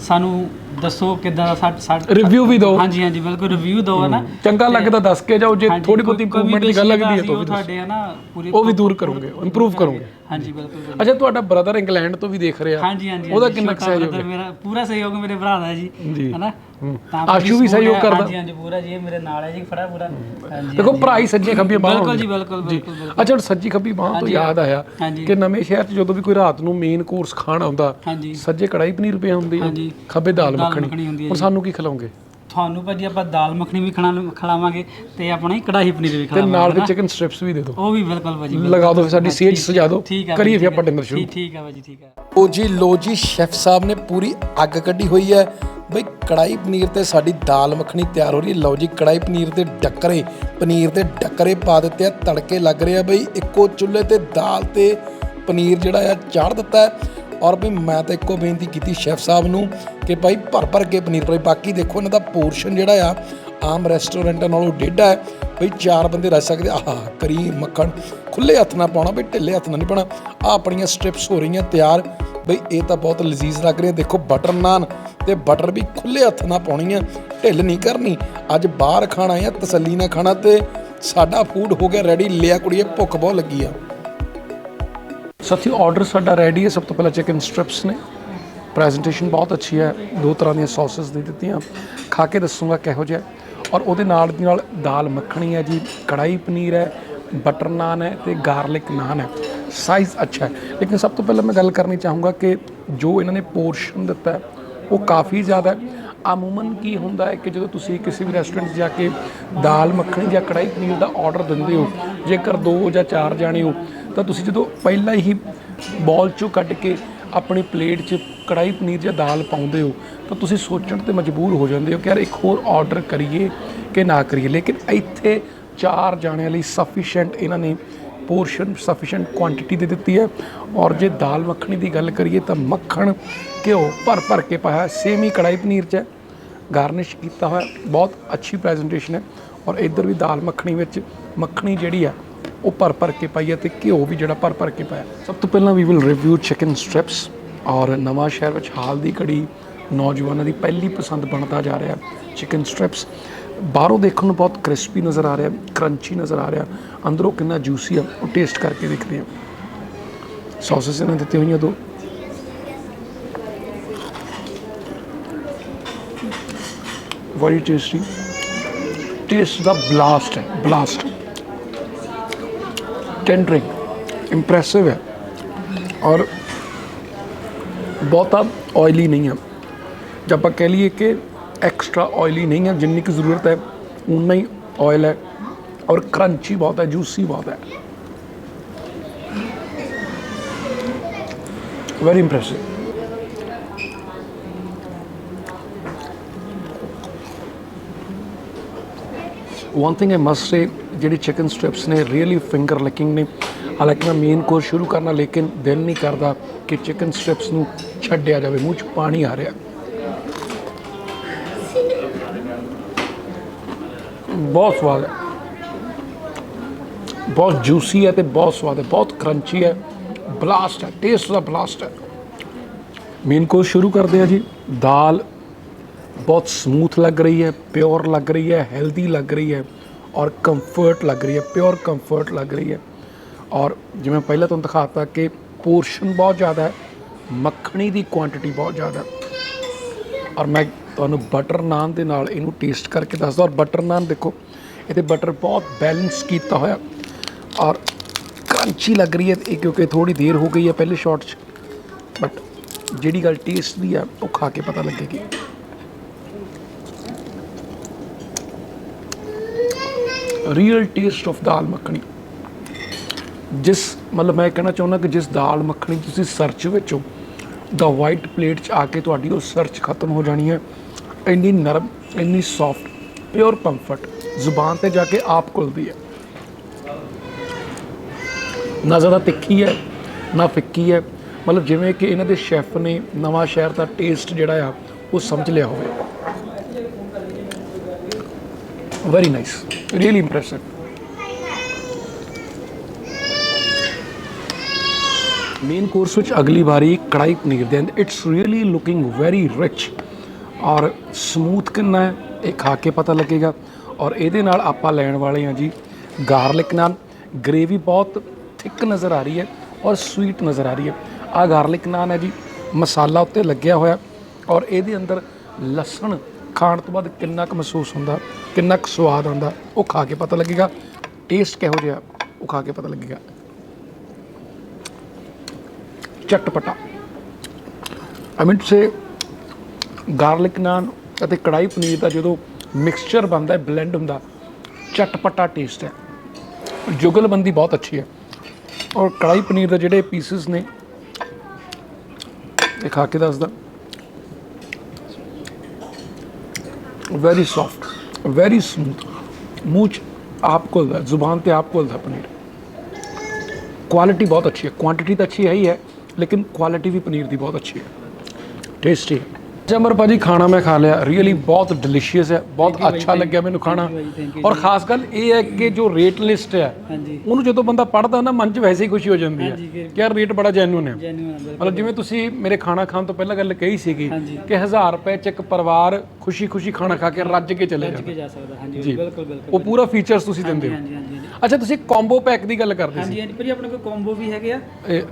ਸਾਨੂੰ ਦੱਸੋ ਕਿੱਦਾਂ ਦਾ ਸਾਡਾ ਰਿਵਿਊ ਵੀ ਦਿਓ। ਹਾਂਜੀ ਹਾਂਜੀ ਬਿਲਕੁਲ ਰਿਵਿਊ ਦਿਓ ਨਾ। ਚੰਗਾ ਲੱਗਦਾ ਦੱਸ ਕੇ ਜਾਓ ਜੇ ਥੋੜੀ ਬਹੁਤੀ ਇੰਪਰੂਵਮੈਂਟ ਦੀ ਗੱਲ ਲੱਗਦੀ ਹੈ ਤਾਂ ਉਹ ਉਹ ਵੀ ਦੱਸੋ। ਤੁਹਾਡੇ ਹੈ ਨਾ ਪੂਰੀ ਉਹ ਵੀ ਦੂਰ ਕਰੋਗੇ ਇੰਪਰੂਵ ਕਰੋਗੇ। ਹਾਂਜੀ ਬਿਲਕੁਲ। ਅੱਛਾ ਤੁਹਾਡਾ ਬ੍ਰਦਰ ਇੰਗਲੈਂਡ ਤੋਂ ਵੀ ਦੇਖ ਰਿਹਾ ਹਾਂਜੀ ਹਾਂਜੀ ਉਹਦਾ ਹਾਂਜੀ, ਕਿੰਨਾ ਕੁ ਛੋਟਾ ਸਹਿਯੋਗ brother ਮੇਰਾ ਪੂਰਾ ਸਹਿਯੋਗ ਮੇਰੇ ਭਰਾ ਦਾ ਜੀ ਜੀ। ਹਨਾ ਆਸ਼ੂ ਵੀ support ਸਹਿਯੋਗ ਹੈ, ਕਰਦਾ? ਹਾਂਜੀ ਹਾਂਜੀ ਪੂਰਾ ਜੀ ਇਹ ਮੇਰੇ ਨਾਲ ਹੈ ਜੀ ਖੜਾ ਪੂਰਾ ਹਾਂਜੀ ਦੇਖੋ ਭਰਾ ਹੀ ਸੱਜੇ ਖੱਬੇ ਬਾਹਾਂ ਬਿਲਕੁਲ। ਜੀ ਬਿਲਕੁਲ ਬਿਲਕੁਲ ਬਿਲਕੁਲ। ਅੱਛਾ ਹੁਣ ਸੱਜੀ ਖੱਬੀ ਬਾਹਾਂ ਤੋਂ ਹਾਂਜੀ, ਯਾਦ ਆਇਆ ਹਾਂਜੀ। ਕਿ ਨਵੇਂ ਸ਼ਹਿਰ 'ਚ ਜਦੋਂ ਵੀ ਕੋਈ ਰਾਤ ਨੂੰ ਮੇਨ ਕੋਰਸ ਖਾਣ ਆਉਂਦਾ ਹਾਂਜੀ ਸੱਜੇ ਕੜਾਈ ਪਨੀਰ ਪਿਆ ਹੁੰਦੀ ਹੈ ਹਾਂਜੀ। ਖੱਬੇ ਦਾਲ ਦਾਲ ਮੱਖਣੀ ਹੁੰਦੀ ਹੈ ਹੁਣ। ਸਾਨੂੰ ਕੀ ਖਿਲਾਉਂਗੇ ਤੁਹਾਨੂੰ ਭਾਜੀ ਆਪਾਂ ਦਾਲ ਮੱਖਣੀ ਵੀ ਖਾਣਾ ਖਿਲਾਵਾਂਗੇ ਤੇ ਆਪਣਾ ਹੀ ਕੜਾਹੀ ਪਨੀਰ ਵੀ ਤੇ ਖਿਲਾਵਾਂਗੇ ਨਾਲ ਹਨਾ। ਚਿਕਨ ਸਟ੍ਰਿਪਸ ਵੀ ਦੇ ਦਿਓ। ਉਹ ਵੀ ਬਿਲਕੁਲ ਭਾਜੀ ਬਿਲਕੁਲ। ਲਗਾ ਦਿਓ ਫਿਰ ਸਾਡੀ ਸੇਜ ਸਜਾ ਦਿਓ। ਠੀਕ ਕਰੀਏ ਭਾਜੀ, ਫਿਰ ਆਪਾਂ ਡਿਨਰ ਸ਼ੁਰੂ। ਠੀਕ ਠੀਕ ਹੈ ਭਾਜੀ ਠੀਕ ਹੈ ਲੋ ਜੀ ਲੋ ਜੀ ਸ਼ੈਫ ਸਾਹਿਬ ਨੇ ਪੂਰੀ ਅੱਗ ਕੱਢੀ ਹੋਈ ਹੈ। ਬਈ ਕੜਾਈ ਪਨੀਰ ਤੇ ਸਾਡੀ ਦਾਲ ਮੱਖਣੀ ਤਿਆਰ ਹੋ ਰਹੀ ਹੈ। ਲਓ ਜੀ ਕੜਾਈ ਪਨੀਰ ਤੇ ਡੱਕਰੇ ਪਨੀਰ ਤੇ ਡੱਕਰੇ ਪਾ ਦਿੱਤੇ ਆ ਤੜਕੇ ਲੱਗ ਰਹੇ ਆ ਬਈ ਇੱਕੋ ਚੁੱਲ੍ਹੇ ਤੇ ਦਾਲ ਤੇ ਪਨੀਰ ਜਿਹੜਾ ਆ ਚਾੜ ਦਿੱਤਾ ਹੈ। ਔਰ ਵੀ ਮੈਂ ਤਾਂ ਇੱਕੋ ਬੇਨਤੀ ਕੀਤੀ ਸ਼ੈਫ ਸਾਹਿਬ ਨੂੰ ਕਿ ਭਾਈ ਭਰ ਭਰ ਕੇ ਪਨੀਰ ਪਾਈ ਬਾਕੀ ਦੇਖੋ ਇਹਨਾਂ ਦਾ ਪੋਰਸ਼ਨ ਜਿਹੜਾ ਆ, ਆਮ ਰੈਸਟੋਰੈਂਟਾਂ ਨਾਲੋਂ ਡੇਢਾ ਹੈ ਬਈ ਚਾਰ ਬੰਦੇ ਰਹਿ ਸਕਦੇ, ਆਹ ਕਰੀਮ ਮੱਖਣ ਖੁੱਲੇ ਹੱਥ ਨਾਲ ਪਾਉਣਾ ਬਈ ਢਿੱਲੇ ਹੱਥ ਨਾਲ ਨਹੀਂ ਪਾਉਣਾ। ਆ ਆਪਣੀਆਂ ਸਟ੍ਰਿਪਸ ਹੋ ਰਹੀਆਂ ਤਿਆਰ। ਬਈ ਇਹ ਤਾਂ ਬਹੁਤ ਲਜ਼ੀਜ਼ ਲੱਗ ਰਿਹਾ ਦੇਖੋ ਬਟਰ ਨਾਨ ਤੇ ਬਟਰ ਵੀ ਖੁੱਲੇ ਹੱਥ ਨਾਲ ਪਾਉਣੀ ਆ, ਢਿੱਲ ਨਹੀਂ ਕਰਨੀ। ਅੱਜ ਬਾਹਰ ਖਾਣਾ ਆ, ਤਸੱਲੀ ਨਾਲ ਖਾਣਾ ਤੇ ਸਾਡਾ ਫੂਡ ਹੋ ਗਿਆ ਰੈਡੀ ਲਿਆ ਕੁੜੀਏ, ਭੁੱਖ ਬਹੁਤ ਲੱਗੀ ਆ। ਸਾਥੀ ਆਰਡਰ ਸਾਡਾ ਰੈਡੀ ਹੈ। ਸਭ ਤੋਂ ਪਹਿਲਾਂ ਚਿਕਨ ਸਟ੍ਰਿਪਸ ਨੇ। ਪ੍ਰੈਜੈਂਟੇਸ਼ਨ ਬਹੁਤ ਅੱਛੀ ਹੈ। ਦੋ ਤਰ੍ਹਾਂ ਦੀਆਂ ਸੌਸਸ ਦੇ ਦਿੱਤੀਆਂ। ਖਾ ਕੇ ਦੱਸੂਗਾ ਕਿਹੋ ਜਿਹਾ ਔਰ ਉਹਦੇ ਨਾਲ ਦੀ ਨਾਲ ਦਾਲ ਮੱਖਣੀ ਹੈ ਜੀ। ਕੜਾਈ ਪਨੀਰ ਹੈ ਬਟਰ ਨਾਨ ਹੈ ਤੇ ਗਾਰਲਿਕ ਨਾਨ ਹੈ। ਸਾਈਜ਼ ਅੱਛਾ ਹੈ। ਲੇਕਿਨ ਸਭ ਤੋਂ ਪਹਿਲਾਂ ਮੈਂ ਗੱਲ ਕਰਨੀ ਚਾਹੂੰਗਾ ਕਿ ਜੋ ਇਹਨਾਂ ਨੇ ਪੋਰਸ਼ਨ ਦਿੱਤਾ ਉਹ ਕਾਫੀ ਜ਼ਿਆਦਾ ਹੈ। ਅਮੂਮਨ ਕੀ ਹੁੰਦਾ ਹੈ ਕਿ ਜਦੋਂ ਤੁਸੀਂ ਕਿਸੇ ਵੀ ਰੈਸਟੋਰੈਂਟ 'ਚ ਜਾ ਕੇ ਦਾਲ, ਮੱਖਣੀ ਜਾਂ ਕੜਾਈ ਪਨੀਰ ਦਾ ਆਰਡਰ ਦਿੰਦੇ ਹੋ, ਜੇਕਰ ਦੋ ਜਾਂ ਚਾਰ ਜਾਣੇ ਹੋ, ਤਾਂ ਤੁਸੀਂ ਜਦੋਂ ਪਹਿਲਾਂ ਹੀ ਬੌਲ 'ਚੋਂ ਕੱਢ ਕੇ ਆਪਣੀ ਪਲੇਟ 'ਚ ਕੜਾਈ ਪਨੀਰ ਜਾਂ ਦਾਲ ਪਾਉਂਦੇ ਹੋ, ਤਾਂ ਤੁਸੀਂ ਸੋਚਣ ਤੇ ਮਜਬੂਰ ਹੋ ਜਾਂਦੇ ਹੋ ਕਿ ਯਾਰ ਇੱਕ ਹੋਰ ਆਰਡਰ ਕਰੀਏ ਕਿ ਨਾ ਕਰੀਏ। ਲੇਕਿਨ ਇੱਥੇ ਚਾਰ ਜਾਣਿਆਂ ਲਈ ਸਫੀਸ਼ੀਐਂਟ ਇਹਨਾਂ ਨੇ ਪੋਰਸ਼ਨ ਸਫੀਸ਼ੀਐਂਟ ਕੁਆਂਟੀਟੀ ਦੇ ਦਿੱਤੀ ਹੈ। ਔਰ ਜੇ ਦਾਲ, ਮੱਖਣੀ ਦੀ ਗੱਲ ਕਰੀਏ ਤਾਂ ਮੱਖਣ ਘਿਓ ਭਰ ਭਰ ਕੇ ਪਾਇਆ ਸੇਮ ਹੀ ਕੜਾਈ ਪਨੀਰ 'ਚ ਹੈ। ਗਾਰਨਿਸ਼ ਕੀਤਾ ਹੋਇਆ, ਬਹੁਤ ਅੱਛੀ ਪ੍ਰੈਜੈਂਟੇਸ਼ਨ ਹੈ। ਔਰ ਇੱਧਰ ਵੀ ਦਾਲ ਮੱਖਣੀ ਵਿੱਚ ਮੱਖਣੀ ਜਿਹੜੀ ਆ, ਉਹ ਭਰ ਭਰ ਕੇ ਪਾਈ ਹੈ ਤੇ ਘਿਓ ਵੀ ਜਿਹੜਾ ਭਰ ਭਰ ਕੇ ਪਾਇਆ। ਸਭ ਤੋਂ ਪਹਿਲਾਂ we will review chicken strips ਔਰ ਨਵਾਂ ਸ਼ਹਿਰ ਵਿੱਚ ਹਾਲ ਦੀ ਘੜੀ ਨੌਜਵਾਨਾਂ ਦੀ ਪਹਿਲੀ ਪਸੰਦ ਬਣਦਾ ਜਾ ਰਿਹਾ ਚਿਕਨ ਸਟ੍ਰਿਪਸ ਬਾਹਰੋਂ ਦੇਖਣ ਨੂੰ ਬਹੁਤ ਕ੍ਰਿਸਪੀ ਨਜ਼ਰ ਆ ਰਿਹਾ ਕਰੰਚੀ ਨਜ਼ਰ ਆ ਰਿਹਾ। ਅੰਦਰੋਂ ਕਿੰਨਾ ਜੂਸੀ ਆ, ਉਹ ਟੇਸਟ ਕਰਕੇ ਦੇਖਦੇ ਹਾਂ। ਸੌਸਸ ਇਹਨਾਂ ਦਿੱਤੀਆਂ ਹੋਈਆਂ ਦੋ। Very tasty. Taste ਦਾ ਬਲਾਸਟ ਹੈ ਬਲਾਸਟ ਟੈਂਡਰਿੰਗ ਇੰਪ੍ਰੈਸਿਵ ਹੈ ਔਰ ਬਹੁਤਾ ਆਇਲੀ ਨਹੀਂ ਹੈ ਜੇ ਆਪਾਂ ਕਹਿ ਲਈਏ ਕਿ ਐਕਸਟਰਾ ਆਇਲੀ ਨਹੀਂ ਹੈ ਜਿੰਨੀ ਕੁ ਜ਼ਰੂਰਤ ਹੈ ਉਨਾ ਹੀ ਆਇਲ ਹੈ ਔਰ ਕਰੰਚੀ ਬਹੁਤ ਹੈ ਜੂਸੀ ਬਹੁਤ ਹੈ very impressive one thing I must say ਜਿਹੜੀ ਚਿਕਨ ਸਟ੍ਰਿਪਸ ਨੇ ਰੀਅਲੀ ਫਿੰਗਰ ਲਿਕਿੰਗ ਨੇ। ਹਾਲਾਂਕਿ ਮੈਂ ਮੇਨ ਕੋਰਸ ਸ਼ੁਰੂ ਕਰਨਾ, ਲੇਕਿਨ ਦਿਲ ਨਹੀਂ ਕਰਦਾ ਕਿ ਚਿਕਨ ਸਟ੍ਰਿਪਸ ਨੂੰ ਛੱਡਿਆ ਜਾਵੇ। ਮੂੰਹ 'ਚ ਪਾਣੀ ਆ ਰਿਹਾ। ਬਹੁਤ ਸਵਾਦ ਹੈ। ਬਹੁਤ ਜੂਸੀ ਹੈ ਤੇ ਬਹੁਤ ਸਵਾਦ ਹੈ। ਬਹੁਤ ਕਰੰਚੀ ਹੈ। ਬਲਾਸਟ ਹੈ। ਟੇਸਟ ਦਾ ਬਲਾਸਟ ਹੈ। ਮੇਨ ਕੋਰਸ ਸ਼ੁਰੂ ਕਰਦੇ ਆ ਜੀ। ਦਾਲ ਬਹੁਤ ਸਮੂਥ ਲੱਗ ਰਹੀ ਹੈ ਪਿਓਰ ਲੱਗ ਰਹੀ ਹੈ ਹੈਲਦੀ ਲੱਗ ਰਹੀ ਹੈ ਔਰ ਕੰਫਰਟ ਲੱਗ ਰਹੀ ਹੈ ਪਿਓਰ ਕੰਫਰਟ ਲੱਗ ਰਹੀ ਹੈ ਔਰ ਜਿਵੇਂ ਪਹਿਲਾਂ ਤੁਹਾਨੂੰ ਦਿਖਾਤਾ ਕਿ ਪੋਰਸ਼ਨ ਬਹੁਤ ਜ਼ਿਆਦਾ ਹੈ ਮੱਖਣੀ ਦੀ ਕੁਆਂਟੀਟੀ ਬਹੁਤ ਜ਼ਿਆਦਾ ਔਰ ਮੈਂ ਤੁਹਾਨੂੰ ਬਟਰ ਨਾਨ ਦੇ ਨਾਲ ਇਹਨੂੰ ਟੇਸਟ ਕਰਕੇ ਦੱਸਦਾ ਔਰ ਬਟਰ ਨਾਨ ਦੇਖੋ ਇਹਦੇ ਬਟਰ ਬਹੁਤ ਬੈਲੈਂਸ ਕੀਤਾ ਹੋਇਆ ਔਰ ਕਰੰਚੀ ਲੱਗ ਰਹੀ ਹੈ ਇਹ ਕਿਉਂਕਿ ਥੋੜੀ ਦੇਰ ਹੋ ਗਈ ਹੈ ਪਹਿਲੇ ਸ਼ਾਟ 'ਚ ਬਟ ਜਿਹੜੀ ਗੱਲ ਟੇਸਟ ਦੀ ਆ ਉਹ ਖਾ ਕੇ ਪਤਾ ਲੱਗੇਗੀ real taste of dal makhani ਜਿਸ, ਮਤਲਬ ਮੈਂ ਕਹਿਣਾ ਚਾਹੁੰਦਾ ਕਿ ਜਿਸ ਦਾਲ ਮੱਖਣੀ ਤੁਸੀਂ ਸਰਚ ਵਿੱਚੋਂ ਦਾ ਵਾਈਟ ਪਲੇਟ 'ਚ ਆ ਕੇ ਤੁਹਾਡੀ ਉਹ ਸਰਚ ਖਤਮ ਹੋ ਜਾਣੀ ਹੈ। ਇੰਨੀ ਨਰਮ, ਇੰਨੀ ਸੌਫਟ ਪਿਓਰ ਕੰਫਰਟ ਜ਼ੁਬਾਨ ਤੇ ਜਾ ਕੇ ਆਪ ਘੁਲਦੀ ਹੈ। ਨਾ ਜ਼ਿਆਦਾ ਤਿੱਖੀ ਹੈ, ਨਾ ਫਿੱਕੀ ਹੈ। ਮਤਲਬ ਜਿਵੇਂ ਕਿ ਇਹਨਾਂ ਦੇ ਸ਼ੈਫ ਨੇ ਨਵਾਂ ਸ਼ਹਿਰ ਦਾ ਟੇਸਟ ਜਿਹੜਾ ਆ, ਉਹ ਸਮਝ ਲਿਆ ਹੋਵੇ। Very nice. Really impressive. Main course ਵਿੱਚ ਅਗਲੀ ਵਾਰੀ ਕੜਾਈ ਪਨੀਰ ਦੇ and it's really looking very rich ਔਰ ਸਮੂਥ ਕਿੰਨਾ ਹੈ, ਇਹ ਖਾ ਕੇ ਪਤਾ ਲੱਗੇਗਾ। ਔਰ ਇਹਦੇ ਨਾਲ ਆਪਾਂ ਲੈਣ ਵਾਲੇ ਹਾਂ ਜੀ ਗਾਰਲਿਕ ਨਾਨ ਗ੍ਰੇਵੀ ਬਹੁਤ ਥਿਕ ਨਜ਼ਰ ਆ ਰਹੀ ਹੈ ਔਰ ਸਵੀਟ ਨਜ਼ਰ ਆ ਰਹੀ ਹੈ। ਆ ਗਾਰਲਿਕ ਨਾਨ ਹੈ ਜੀ, ਮਸਾਲਾ ਉੱਤੇ ਲੱਗਿਆ ਹੋਇਆ ਔਰ ਇਹਦੇ ਅੰਦਰ ਲਸਣ ਖਾਣ ਤੋਂ ਬਾਅਦ ਕਿੰਨਾ ਕੁ ਮਹਿਸੂਸ ਹੁੰਦਾ, ਕਿੰਨਾ ਕੁ ਸਵਾਦ ਆਉਂਦਾ, ਉਹ ਖਾ ਕੇ ਪਤਾ ਲੱਗੇਗਾ। ਟੇਸਟ ਕਿਹੋ ਜਿਹਾ, ਉਹ ਖਾ ਕੇ ਪਤਾ ਲੱਗੇਗਾ। ਚਟਪਟਾ। I mean say garlic naan ਅਤੇ ਕੜਾਈ ਪਨੀਰ ਦਾ ਜਦੋਂ ਮਿਕਸਚਰ ਬਣਦਾ ਹੈ ਬਲੈਂਡ ਹੁੰਦਾ, ਚਟਪਟਾ ਟੇਸਟ ਹੈ। ਜੁਗਲਬੰਦੀ ਬਹੁਤ ਅੱਛੀ ਹੈ। ਔਰ ਕੜਾਈ ਪਨੀਰ ਦੇ ਜਿਹੜੇ ਪੀਸਸ ਨੇ, ਇਹ ਖਾ ਕੇ ਦੱਸਦਾ। ਵੈਰੀ ਸੌਫਟ ਵੈਰੀ ਸਮੂਥ ਮੂੰਹ 'ਚ ਆਪ ਕੋਲਦਾ ਜ਼ੁਬਾਨ ਤੇ ਆਪ ਕੋਲਦਾ ਪਨੀਰ ਕੁਆਲਿਟੀ ਬਹੁਤ ਅੱਛੀ ਹੈ ਕੁਆਂਟੀਟੀ ਤਾਂ ਅੱਛੀ ਹੈ ਹੀ ਹੈ ਲੇਕਿਨ ਕੁਆਲਿਟੀ ਵੀ ਪਨੀਰ ਦੀ ਬਹੁਤ ਅੱਛੀ ਹੈ ਟੇਸਟੀ ਹੈ ਜਮਰ ਭਾਜੀ ਖਾਣਾ ਮੈਂ ਖਾ ਲਿਆ ਰੀਅਲੀ ਬਹੁਤ ਡਿਲੀਸ਼ੀਅਸ ਹੈ ਬਹੁਤ ਅੱਛਾ ਲੱਗਿਆ ਮੈਨੂੰ ਖਾਣਾ ਔਰ ਖਾਸ ਗੱਲ ਇਹ ਹੈ ਕਿ ਜੋ ਰੇਟ ਲਿਸਟ ਹੈ ਉਹਨੂੰ ਜਦੋਂ ਬੰਦਾ ਪੜ੍ਹਦਾ ਨਾ ਮਨ 'ਚ ਵੈਸੇ ਹੀ ਖੁਸ਼ੀ ਹੋ ਜਾਂਦੀ ਹੈ ਕਿ ਯਾਰ ਰੇਟ ਬੜਾ ਜੈਨੂਨ ਹੈ ਮਤਲਬ ਜਿਵੇਂ ਤੁਸੀਂ ਮੇਰੇ ਖਾਣਾ ਖਾਣ ਤੋਂ ਪਹਿਲਾਂ ਗੱਲ ਕਹੀ ਸੀਗੀ। ਕਿ 1000 ਰੁਪਏ 'ਚ ਇੱਕ ਪਰਿਵਾਰ ਖੁਸ਼ੀ-ਖੁਸ਼ੀ ਖਾਣਾ ਖਾ ਕੇ ਰੱਜ ਕੇ ਚਲੇ ਜਾਂਦਾ। ਕੇ ਜਾ ਸਕਦਾ ਹਾਂਜੀ। ਬਿਲਕੁਲ ਬਿਲਕੁਲ ਉਹ ਪੂਰਾ ਫੀਚਰਸ ਤੁਸੀਂ ਦਿੰਦੇ ਹੋ। ਹਾਂਜੀ ਹਾਂਜੀ ਹਾਂਜੀ। ਅੱਛਾ ਤੁਸੀਂ ਕੰਬੋ ਪੈਕ ਦੀ ਗੱਲ ਕਰਦੇ ਸੀ। ਹਾਂਜੀ ਹਾਂਜੀ ਭਾਜੀ ਆਪਣੇ ਕੋਲ ਕੰਬੋ ਵੀ ਹੈਗੇ ਆ।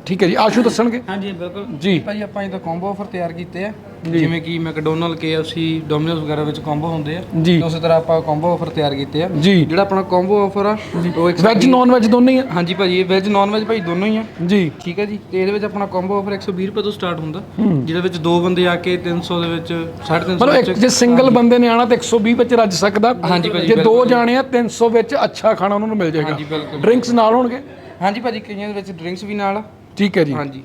ਠੀਕ ਹੈ ਜੀ ਆਸ਼ੂ ਦੱਸਣਗੇ? ਹਾਂਜੀ ਬਿਲਕੁਲ। ਜੀ। ਭਾਜੀ ਆਪਾਂ ਇਹਦਾ ਕੰਬੋ ਆਫਰ ਤਿਆਰ ਕੀਤੇ ਆ। ਜਿਵੇਂ ਕਿ ਮੈਕਡੋਨਲਡ KFC ਡੋਮਿਨੋਜ਼ ਵਗੈਰਾ ਵਿੱਚ ਕੰਬੋ ਹੁੰਦੇ ਆ। ਜੀ। ਤੇ ਉਸੇ ਤਰ੍ਹਾਂ ਆਪਾਂ ਕੰਬੋ ਆਫਰ ਤਿਆਰ ਕੀਤੇ ਆ। ਜੀ। ਜਿਹੜਾ ਆਪਣਾ ਕੰਬੋ ਆਫਰ ਆ ਉਹ ਇੱਕ ਵੈਜ ਨਾਨ ਵੈਜ ਦੋਨੇ ਹੀ ਆ? ਹਾਂਜੀ ਭਾਜੀ ਇਹ ਵੈਜ ਨਾਨ ਵੈਜ ਭਾਈ ਦੋਨੋਂ ਹੀ ਆ। ਜੀ। ਠੀਕ ਹੈ ਜੀ। ਤੇ ਇਹਦੇ ਵਿੱਚ ਆਪਣਾ ਕੰਬੋ ਆਫਰ 120 ਰੁਪਏ ਤੋਂ ਸਟਾਰਟ ਹੁੰਦਾ। ਜਿਹਦੇ ਵਿੱਚ ਦੋ ਬੰਦੇ ਆ ਕੇ 300 ਦੇ ਵਿੱਚ 350 ਮਤਲਬ ਇੱਕ ਵਿੱਚ ਜੇ ਸਿੰਗਲ ਬੰਦੇ ਨੇ ਆਣਾ ਤਾਂ 120 ਵਿੱਚ ਰੱਜ ਸਕਦਾ। ਹਾਂਜੀ ਭਾਜੀ, ਜੇ ਦੋ ਬਿਲਕੁਲ। ਜਾਣੇ ਆ 300 ਵਿੱਚ ਅੱਛਾ ਖਾਣਾ ਉਹਨਾਂ ਨੂੰ ਮਿਲ ਜਾਏਗਾ। ਬਿਲਕੁਲ। ਡਰਿੰਕਸ ਨਾਲ ਹੋਣਗੇ? ਹਾਂਜੀ ਭਾਜੀ ਕਈਆਂ ਦੇ ਵਿੱਚ ਡਰਿੰਕਸ ਵੀ ਨਾਲ। ਠੀਕ ਹੈ ਜੀ। ਹਾਂਜੀ।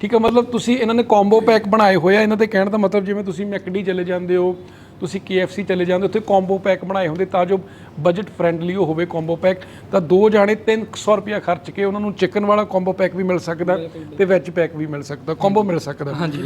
ਠੀਕ ਹੈ ਮਤਲਬ ਤੁਸੀਂ ਇਹਨਾਂ ਨੇ ਕੰਬੋ ਪੈਕ ਬਣਾਏ ਹੋਏ ਆ ਇਹਨਾਂ ਦੇ ਕਹਿਣ ਦਾ ਮਤਲਬ ਜਿਵੇਂ ਤੁਸੀਂ ਮੈਕਡੀ ਚਲੇ ਜਾਂਦੇ ਹੋ ਤੁਸੀਂ KFC ਚਲੇ ਜਾਂਦੇ ਹੋ ਉੱਥੇ ਕੰਬੋ ਪੈਕ ਬਣਾਏ ਹੁੰਦੇ ਤਾਂ ਜੋ ਬਜਟ ਫ੍ਰੈਂਡਲੀ ਉਹ ਹੋਵੇ ਕੰਬੋ ਪੈਕ ਤਾਂ ਦੋ ਜਾਣੇ 300 ਰੁਪਿਆ ਖਰਚ ਕੇ ਉਹਨਾਂ ਨੂੰ ਚਿਕਨ ਵਾਲਾ ਕੰਬੋ ਪੈਕ ਵੀ ਮਿਲ ਸਕਦਾ ਤੇ ਵੈਜ ਪੈਕ ਵੀ ਮਿਲ ਸਕਦਾ ਕੰਬੋ ਮਿਲ ਸਕਦਾ। ਹਾਂਜੀ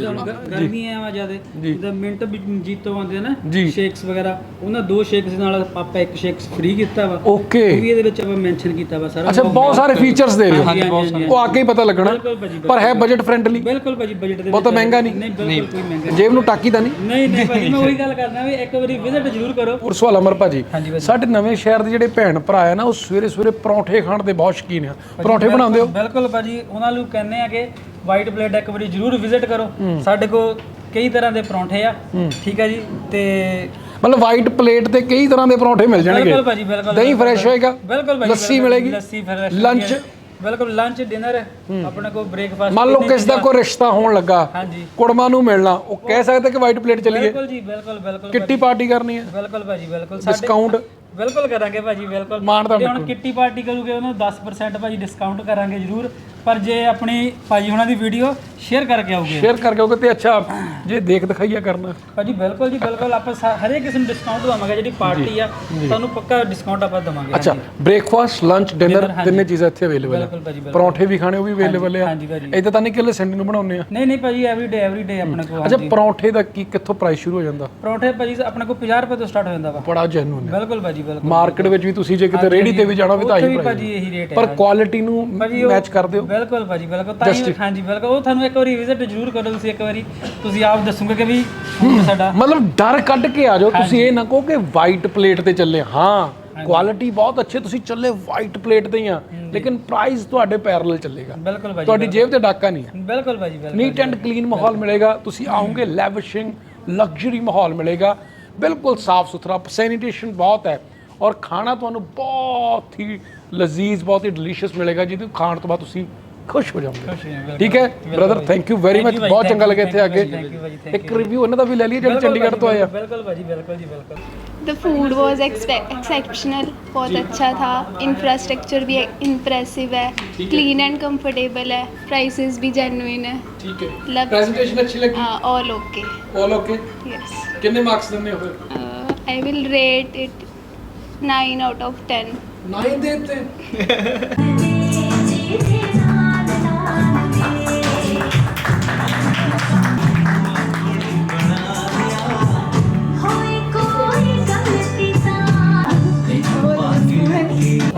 ਗਰਮੀ ਆ ਜਿਆਦੇ ਜਿੱਦਾਂ ਮਿੰਟ ਜੀਤੋ ਆਉਂਦੇ ਆ ਨਾ ਜੀ। ਸ਼ੇਕਸ ਵਗੈਰਾ ਉਹਨਾਂ ਦੋ ਸ਼ੇਕਸ ਨਾਲ ਆਪਾਂ ਇੱਕ ਸ਼ੇਕਸ ਫ੍ਰੀ ਕੀਤਾ ਵਾ। ਓਕੇ ਉਹ ਵੀ ਇਹਦੇ ਵਿੱਚ ਆਪਾਂ ਮੈਂਸ਼ਨ ਕੀਤਾ ਵਾ ਸਾਰਾ। ਅੱਛਾ ਬਹੁਤ ਸਾਰੇ ਫੀਚਰਸ ਦੇ ਰਹੇ ਹੋ। ਹਾਂਜੀ, ਹਾਂਜੀ, ਹਾਂਜੀ। ਉਹ ਆ ਕੇ ਹੀ ਪਤਾ ਲੱਗਣਾ। ਬਿਲਕੁਲ ਭਾਜੀ, ਪਰ ਹੈ ਬਜਟ ਫ੍ਰੈਂਡਲੀ ਬਿਲਕੁਲ ਭਾਜੀ ਬਜਟ ਦੇ ਬਹੁਤਾ ਵਿੱਚ ਮਹਿੰਗਾ ਨਹੀਂ? ਨਹੀਂ ਬਿਲਕੁਲ ਕੋਈ ਮਹਿੰਗਾ ਜੇਬ ਨੂੰ ਟਾਕੀ ਤਾਂ ਨਹੀਂ। ਨਹੀਂ ਨਹੀਂ ਭਾਜੀ ਮੈਂ ਉਹੀ ਗੱਲ ਕਰਦਾ ਵੀ ਇੱਕ ਵਾਰੀ ਵਿਜ਼ਿਟ ਜ਼ਰੂਰ ਕਰੋ। ਔਰ ਸਵਾਲ ਅਮਰ ਭਾਜੀ ਹਾਂਜੀ ਭਾਜੀ। ਸਾਡੇ ਨਵੇਂ ਸ਼ਹਿਰ ਦੇ ਜਿਹੜੇ ਭੈਣ ਭਰਾ ਆ ਨਾ ਉਹ ਸਵੇਰੇ ਸਵੇਰੇ ਪਰੌਂਠੇ ਖਾਣ ਦੇ ਬਹੁਤ ਸ਼ੌਕੀਨ ਆ। ਪਰੌਂਠੇ ਬਣਾਉਂਦੇ ਹੋ? ਬਿਲਕੁਲ ਭਾਜੀ ਉਹਨਾਂ ਨੂੰ ਕਹਿੰਦੇ ਆ ਕਿ ਵਾਈਟ ਪਲੇਟ ਇੱਕ ਵਾਰੀ ਜ਼ਰੂਰ ਵਿਜ਼ਿਟ ਕਰੋ। ਸਾਡੇ ਕੋਲ ਕਈ ਤਰ੍ਹਾਂ ਦੇ ਪਰੌਂਠੇ ਆ। ਠੀਕ ਹੈ ਜੀ ਤੇ ਮਤਲਬ ਵਾਈਟ ਪਲੇਟ ਤੇ ਕਈ ਤਰ੍ਹਾਂ ਦੇ ਪਰੌਂਠੇ ਮਿਲ ਜਾਣਗੇ। ਬਿਲਕੁਲ ਭਾਜੀ ਬਿਲਕੁਲ ਦਹੀਂ ਫਰੈਸ਼ ਹੋਏਗਾ ਬਿਲਕੁਲ ਭਾਜੀ ਲੱਸੀ ਮਿਲੇਗੀ। ਲੱਸੀ ਫਰੈਸ਼ ਲੰਚ ਬਿਲਕੁਲ ਲੰਚ ਡਿਨਰ ਆਪਣੇ ਕੋਲ ਬ੍ਰੇਕਫਾਸਟ ਮੰਨ ਲਓ ਕਿਸ ਦਾ ਕੋਈ ਰਿਸ਼ਤਾ ਹੋਣ ਲੱਗਾ ਹਾਂਜੀ। ਕੁੜਮਾ ਨੂੰ ਮਿਲਣਾ ਉਹ ਕਹਿ ਸਕਦਾ ਕਿ ਵਾਈਟ ਪਲੇਟ ਚੱਲੀਏ। ਬਿਲਕੁਲ ਜੀ ਬਿਲਕੁਲ ਬਿਲਕੁਲ ਕਿੱਟੀ ਪਾਰਟੀ ਕਰਨੀ ਹੈ? ਬਿਲਕੁਲ ਭਾਜੀ ਬਿਲਕੁਲ। ਸਾਡੇ ਡਿਸਕਾਊਂਟ ਬਿਲਕੁਲ ਕਰਾਂਗੇ ਭਾਜੀ ਬਿਲਕੁਲ। ਮਾਣ ਤਾਂ ਜੇ ਹੁਣ ਕਿੱਟੀ ਪਾਰਟੀ ਕਰੂਗੇ ਉਹਨੂੰ 10% ਭਾਜੀ ਡਿਸਕਾਊਂਟ ਕਰਾਂਗੇ ਜ਼ਰੂਰ। ਪਰ ਜੇ ਆਪਣੀ ਭਾਜੀ ਉਹਨਾਂ ਦੀ ਵੀਡੀਓ ਸ਼ੇਅਰ ਕਰਕੇ ਆਉਗੇ। ਸ਼ੇਅਰ ਕਰਕੇ ਆਓਗੇ ਤੇ ਅੱਛਾ ਜੇ ਦੇਖ ਦਿਖਾਈਆ ਕਰਨਾ। ਭਾਜੀ ਬਿਲਕੁਲ ਜੀ ਬਿਲਕੁਲ। ਆਪਾਂ ਸਾ- ਹਰੇਕ ਕਿਸਮ ਡਿਸਕਾਊਂਟ ਦਵਾਂਗੇ ਜਿਹੜੀ ਪਾਰਟੀ ਆ ਤੁਹਾਨੂੰ ਪੱਕਾ ਡਿਸਕਾਊਂਟ ਆਪਾਂ ਦਵਾਂਗੇ ਅੱਛਾ ਬ੍ਰੇਕਫਾਸਟ ਲੰਚ ਡਿਨਰ ਹਾਂਜੀ। ਤਿੰਨੇ ਚੀਜ਼ਾਂ ਇੱਥੇ ਅਵੇਲੇਬਲ ਬਿਲਕੁਲ ਹੈ ਭਾਜੀ ਬਿਲਕੁਲ। ਪਰੌਂਠੇ ਵੀ ਖਾਣੇ ਉਹ ਵੀ ਅਵੇਲੇਬਲ ਆ। ਹਾਂਜੀ ਭਾਜੀ। ਇਦਾਂ ਤਾਂ ਨਹੀਂ ਕਿ ਸੰਡੇ ਨੂੰ ਬਣਾਉਂਦੇ ਆ ਨਹੀਂ ਨਹੀਂ ਭਾਜੀ ਐਵਰੀ ਡੇ ਐਵਰੀ ਡੇ ਆਪਣੇ ਕੋਲ ਅੱਛਾ ਪਰੌਂਠੇ ਦਾ ਕੀ ਕਿੱਥੋਂ ਪ੍ਰਾਈਸ ਸ਼ੁਰੂ ਹੋ ਜਾਂਦਾ? ਪਰੌਂਠੇ ਭਾਜੀ ਆਪਣੇ ਕੋਲ 50 ਰੁਪਏ ਤੋਂ ਸਟਾਰਟ ਹੋ ਜਾਂਦਾ ਵਾ। ਬੜਾ ਜੈਨੂਨ ਹੈ ਬਿਲਕੁਲ ਭਾਜੀ ਬਿਲਕੁਲ। ਮਾਰਕੀਟ ਵਿੱਚ ਵੀ ਤੁਸੀਂ ਜੇ ਕਿਤੇ ਰੇੜੀ ਤੇ ਵੀ ਜਾਣਾ ਹੋਵੇ ਤਾਂ ਉੱਥੇ ਆਹੀ ਵੀ ਪ੍ਰਾਈਸ ਭਾਜੀ ਇਹੀ ਰੇਟ ਹੈ ਪਰ ਕੁਆਲਿਟੀ ਨੂੰ ਉਹ- ਮੈਚ ਕਰਦੇ ਹੋ? ਬਿਲਕੁਲ ਭਾਜੀ ਬਿਲਕੁਲ। ਤਾਂ ਹੀ ਹਾਂਜੀ ਬਿਲਕੁਲ। ਉਹ ਤੁਹਾਨੂੰ ਇੱਕ ਵਾਰੀ ਵਿਜ਼ਿਟ ਜ਼ਰੂਰ ਕਰੋ ਤੁਸੀਂ ਇੱਕ ਵਾਰੀ। ਤੁਸੀਂ ਆਪ ਦੱਸੋਗੇ ਕਿ ਵੀ ਸਾਡਾ ਮਤਲਬ ਡਰ ਕੱਢ ਕੇ ਆ ਜਾਓ। ਤੁਸੀਂ ਇਹ ਨਾ ਕਹੋ ਕਿ ਵਾਈਟ ਪਲੇਟ ਤੇ ਚੱਲੇ ਹਾਂ ਕੁਆਲਿਟੀ ਬਹੁਤ ਅੱਛੀ ਤੁਸੀਂ ਚੱਲੇ ਵਾਈਟ ਪਲੇਟ ਤੇ ਹੀ ਆ। ਲੇਕਿਨ ਪ੍ਰਾਈਸ ਤੁਹਾਡੇ ਪੈਰਲਲ ਚੱਲੇਗਾ। ਬਿਲਕੁਲ ਭਾਜੀ ਤੁਹਾਡੀ ਜੇਬ ਤੇ ਡਾਕਾ ਨਹੀਂ ਹੈ ਬਿਲਕੁਲ ਭਾਜੀ ਬਿਲਕੁਲ। ਨੀਟ ਐਂਡ ਕਲੀਨ ਮਾਹੌਲ ਮਿਲੇਗਾ। ਤੁਸੀਂ ਆਓਗੇ ਲੈਵਿਸ਼ਿੰਗ ਲਗਜ਼ਰੀ ਮਾਹੌਲ ਮਿਲੇਗਾ। ਬਿਲਕੁਲ ਸਾਫ਼ ਸੁਥਰਾ ਸੈਨੀਟੇਸ਼ਨ ਬਹੁਤ ਹੈ। ਔਰ ਖਾਣਾ ਤੁਹਾਨੂੰ ਬਹੁਤ ਹੀ ਲਜ਼ੀਜ਼ ਬਹੁਤ ਹੀ ਡਿਲੀਸ਼ੀਅਸ ਮਿਲੇਗਾ ਜਿਹਨੂੰ ਖਾਣ ਤੋਂ ਬਾਅਦ ਤੁਸੀਂ खुश हो ਜਾਵਾਂਗੇ ठीक है brother thank you very much बहुत चंगा लगे थे आगे। एक रिव्यू ਰਿਵਿਊ ਇਹਨਾਂ ਦਾ ਵੀ ਲੈ ਲਈਏ ਜਿਹੜੇ ਚੰਡੀਗੜ੍ਹ ਤੋਂ ਆਏ ਆ ਬਿਲਕੁल भाजी बिल्कुल जी बिल्कुल। द फ़ूड वाज एक्सेप्शनल बहुत अच्छा था। इंफ्रास्ट्रक्चर भी इम्प्रेसिव है। क्लीन एंड कंफर्टेबल है। प्राइसेस भी जेन्युइन है। ठीक है। प्रेजेंटेशन अच्छी लगी? हाँ all okay all okay yes कितने मार्क्स देने हो I will rate it 9 out of 10 9 देते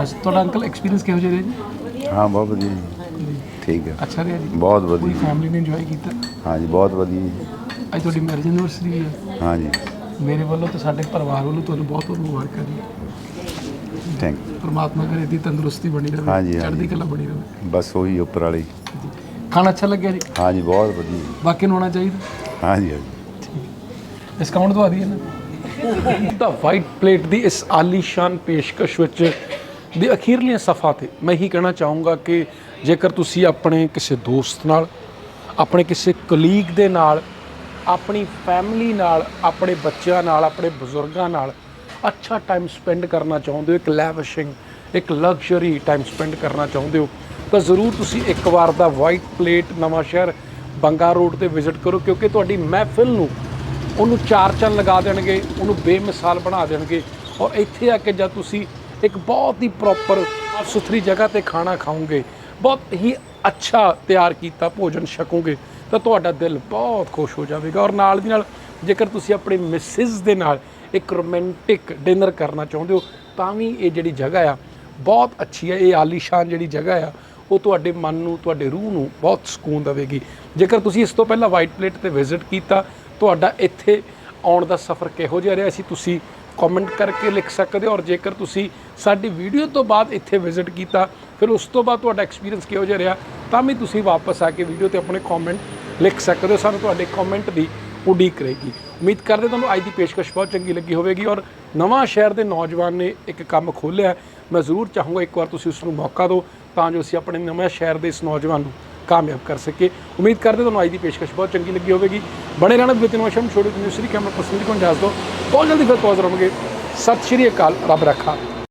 ਅੱਛਾ ਤੁਹਾਡਾ ਅੰਕਲ ਐਕਸਪੀਰੀਅੰਸ ਕਿਹੋ ਜਿਹਾ ਰਿਹਾ ਜੀ? ਹਾਂ ਬਹੁਤ ਵਧੀਆ ਜੀ। ਠੀਕ ਹੈ। ਅੱਛਾ ਰਿਹਾ ਜੀ? ਬਹੁਤ ਪੂਰੀ ਵਧੀਆ ਫੈਮਿਲੀ ਨੇ ਇੰਜੋਏ ਕੀਤਾ? ਹਾਂ ਜੀ ਬਹੁਤ ਵਧੀਆ ਜੀ। ਅੱਜ ਤੁਹਾਡੀ ਮੈਰਿਜ ਐਨਵਰਸਰੀ ਹੈ। ਹਾਂ ਜੀ। ਮੇਰੇ ਵੱਲੋਂ ਤੇ ਸਾਡੇ ਪਰਿਵਾਰ ਵੱਲੋਂ ਤੁਹਾਨੂੰ ਬਹੁਤ ਬਹੁਤ ਮੁਬਾਰਕਾਂ ਜੀ। ਥੈਂਕ ਪਰਮਾਤਮਾ ਕਰੇ ਦੀ ਤੰਦਰੁਸਤੀ ਬਣੀ ਰਹੇ ਹਾਂਜੀ, ਚੜ੍ਹਦੀ। ਕਲਾ ਬਣੀ ਰਹੇ। ਬਸ ਉਹੀ ਉੱਪਰ ਵਾਲੀ ਖਾਣਾ ਅੱਛਾ ਲੱਗਿਆ ਜੀ? ਹਾਂਜੀ ਬਹੁਤ ਵਧੀਆ ਬਾਕੀ ਨੂੰ ਆਉਣਾ ਚਾਹੀਦਾ? ਹਾਂਜੀ ਹਾਂਜੀ ਡਿਸਕਾਊਂਟ ਦਵਾ ਦਈਏ ਨਾ। ਦਾ ਵਾਈਟ ਪਲੇਟ ਦੀ ਇਸ ਆਲੀਸ਼ਾਨ ਪੇਸ਼ਕਸ਼ ਵਿੱਚ ਦੇ ਅਖੀਰਲੀਆਂ ਸਫਾ ਤੇ ਮੈਂ ਹੀ ਕਹਿਣਾ ਚਾਹੂੰਗਾ ਕਿ ਜੇਕਰ ਤੁਸੀਂ ਆਪਣੇ ਕਿਸੇ ਦੋਸਤ ਨਾਲ, ਆਪਣੇ ਕਿਸੇ ਕਲੀਗ ਦੇ ਨਾਲ, ਆਪਣੀ ਫੈਮਿਲੀ ਨਾਲ, ਆਪਣੇ ਬੱਚਿਆਂ ਨਾਲ, ਆਪਣੇ ਬਜ਼ੁਰਗਾਂ ਨਾਲ ਅੱਛਾ ਟਾਈਮ ਸਪੈਂਡ ਕਰਨਾ ਚਾਹੁੰਦੇ ਹੋ, ਇੱਕ ਲੈਵਿਸ਼ਿੰਗ ਇੱਕ ਲਗਜ਼ਰੀ ਟਾਈਮ ਸਪੈਂਡ ਕਰਨਾ ਚਾਹੁੰਦੇ ਹੋ, ਤਾਂ ਜ਼ਰੂਰ ਤੁਸੀਂ ਇੱਕ ਵਾਰ ਦਾ ਵਾਈਟ ਪਲੇਟ ਨਵਾਂ ਸ਼ਹਿਰ ਬੰਗਾ ਰੋਡ ਤੇ ਵਿਜ਼ਿਟ ਕਰੋ, ਕਿਉਂਕਿ ਤੁਹਾਡੀ ਮਹਿਫਿਲ ਨੂੰ ਉਹਨੂੰ ਚਾਰ ਚੰਨ ਲਗਾ ਦੇਣਗੇ, ਉਹਨੂੰ ਬੇਮਿਸਾਲ ਬਣਾ ਦੇਣਗੇ ਔਰ ਇੱਥੇ ਆ ਕੇ ਜਦ ਤੁਸੀਂ ਇੱਕ ਬਹੁਤ ਹੀ ਪ੍ਰੋਪਰ ਸੁਥਰੀ ਜਗ੍ਹਾ ਤੇ ਖਾਣਾ ਖਾਓਗੇ। ਬਹੁਤ ਹੀ ਅੱਛਾ ਤਿਆਰ ਕੀਤਾ ਭੋਜਨ ਛਕੋਗੇ ਤਾਂ ਤੁਹਾਡਾ ਦਿਲ ਬਹੁਤ ਖੁਸ਼ ਹੋ ਜਾਵੇਗਾ। ਔਰ ਨਾਲ ਦੀ ਨਾਲ ਜੇਕਰ ਤੁਸੀਂ ਆਪਣੀ ਮਿਸਿਸ ਦੇ ਨਾਲ ਇੱਕ ਰੋਮਾਂਟਿਕ ਡਿਨਰ ਕਰਨਾ ਚਾਹੁੰਦੇ ਹੋ, ਤਾਂ ਵੀ ਇਹ ਜਿਹੜੀ ਜਗ੍ਹਾ ਆ, ਬਹੁਤ ਅੱਛੀ ਹੈ ਇਹ ਆਲੀਸ਼ਾਨ ਜਿਹੜੀ ਜਗ੍ਹਾ ਆ, ਉਹ ਤੁਹਾਡੇ ਮਨ ਨੂੰ, ਤੁਹਾਡੇ ਰੂਹ ਨੂੰ ਬਹੁਤ ਸਕੂਨ ਦੇਵੇਗੀ। ਜੇਕਰ ਤੁਸੀਂ ਇਸ ਤੋਂ ਪਹਿਲਾਂ ਵਾਈਟ ਪਲੇਟ ਤੇ ਵਿਜ਼ਿਟ ਕੀਤਾ, ਤੁਹਾਡਾ ਇੱਥੇ ਆਉਣ ਦਾ ਸਫ਼ਰ ਕਿਹੋ ਜਿਹਾ ਰਿਹਾ? ਸੀ ਤੁਸੀਂ ਕਮੈਂਟ ਕਰਕੇ ਲਿਖ ਸਕਦੇ ਹੋ ਔਰ ਜੇਕਰ ਤੁਸੀਂ ਸਾਡੀ ਵੀਡੀਓ ਤੋਂ ਬਾਅਦ ਇੱਥੇ ਵਿਜ਼ਿਟ ਕੀਤਾ, ਫਿਰ ਉਸ ਤੋਂ ਬਾਅਦ ਤੁਹਾਡਾ ਐਕਸਪੀਰੀਅੰਸ ਕਿਹੋ ਜਿਹਾ ਰਿਹਾ, ਤਾਂ ਵੀ ਤੁਸੀਂ ਵਾਪਸ ਆ ਕੇ ਵੀਡੀਓ ਤੇ ਆਪਣੇ ਕਮੈਂਟ ਲਿਖ ਸਕਦੇ ਹੋ, ਸਾਨੂੰ ਤੁਹਾਡੇ ਕਮੈਂਟ ਦੀ ਉਡੀਕ ਰਹੇਗੀ। ਉਮੀਦ ਕਰਦੇ ਤੁਹਾਨੂੰ ਅੱਜ ਦੀ ਪੇਸ਼ਕਸ਼ ਬਹੁਤ ਚੰਗੀ ਲੱਗੀ ਹੋਵੇਗੀ ਔਰ ਨਵਾਂ ਸ਼ਹਿਰ ਦੇ ਨੌਜਵਾਨ ਨੇ ਇੱਕ ਕੰਮ ਖੋਲ੍ਹਿਆ ਮੈਂ ਜ਼ਰੂਰ ਚਾਹੂੰਗਾ ਇੱਕ ਵਾਰ ਤੁਸੀਂ ਉਸ ਨੂੰ ਮੌਕਾ ਦਿਓ, ਤਾਂ ਜੋ ਅਸੀਂ ਆਪਣੇ ਨਵੇਂ ਸ਼ਹਿਰ ਦੇ ਇਸ ਨੌਜਵਾਨ ਨੂੰ ਕਾਮਯਾਬ ਕਰ ਸਕੇ। ਉਮੀਦ ਕਰਦੇ ਤੁਹਾਨੂੰ ਅੱਜ ਦੀ ਪੇਸ਼ਕਸ਼ ਬਹੁਤ ਚੰਗੀ ਲੱਗੀ ਹੋਵੇਗੀ। ਬਣੇ ਰਹਿਣਾ ਵਿਦ ਨਵਾਸ਼ਮ ਛੋੜੀ ਨਿਊਸਰੀ ਕੈਮਰਾ ਪਸੰਦ ਕੋਣ ਜਾਸ ਦੋ ਬਹੁਤ ਜਲਦੀ ਫਿਰ ਪਹੁੰਚ ਰਹਾਂਗੇ ਸਤਿ ਸ਼੍ਰੀ ਅਕਾਲ, ਰੱਬ ਰੱਖਾ।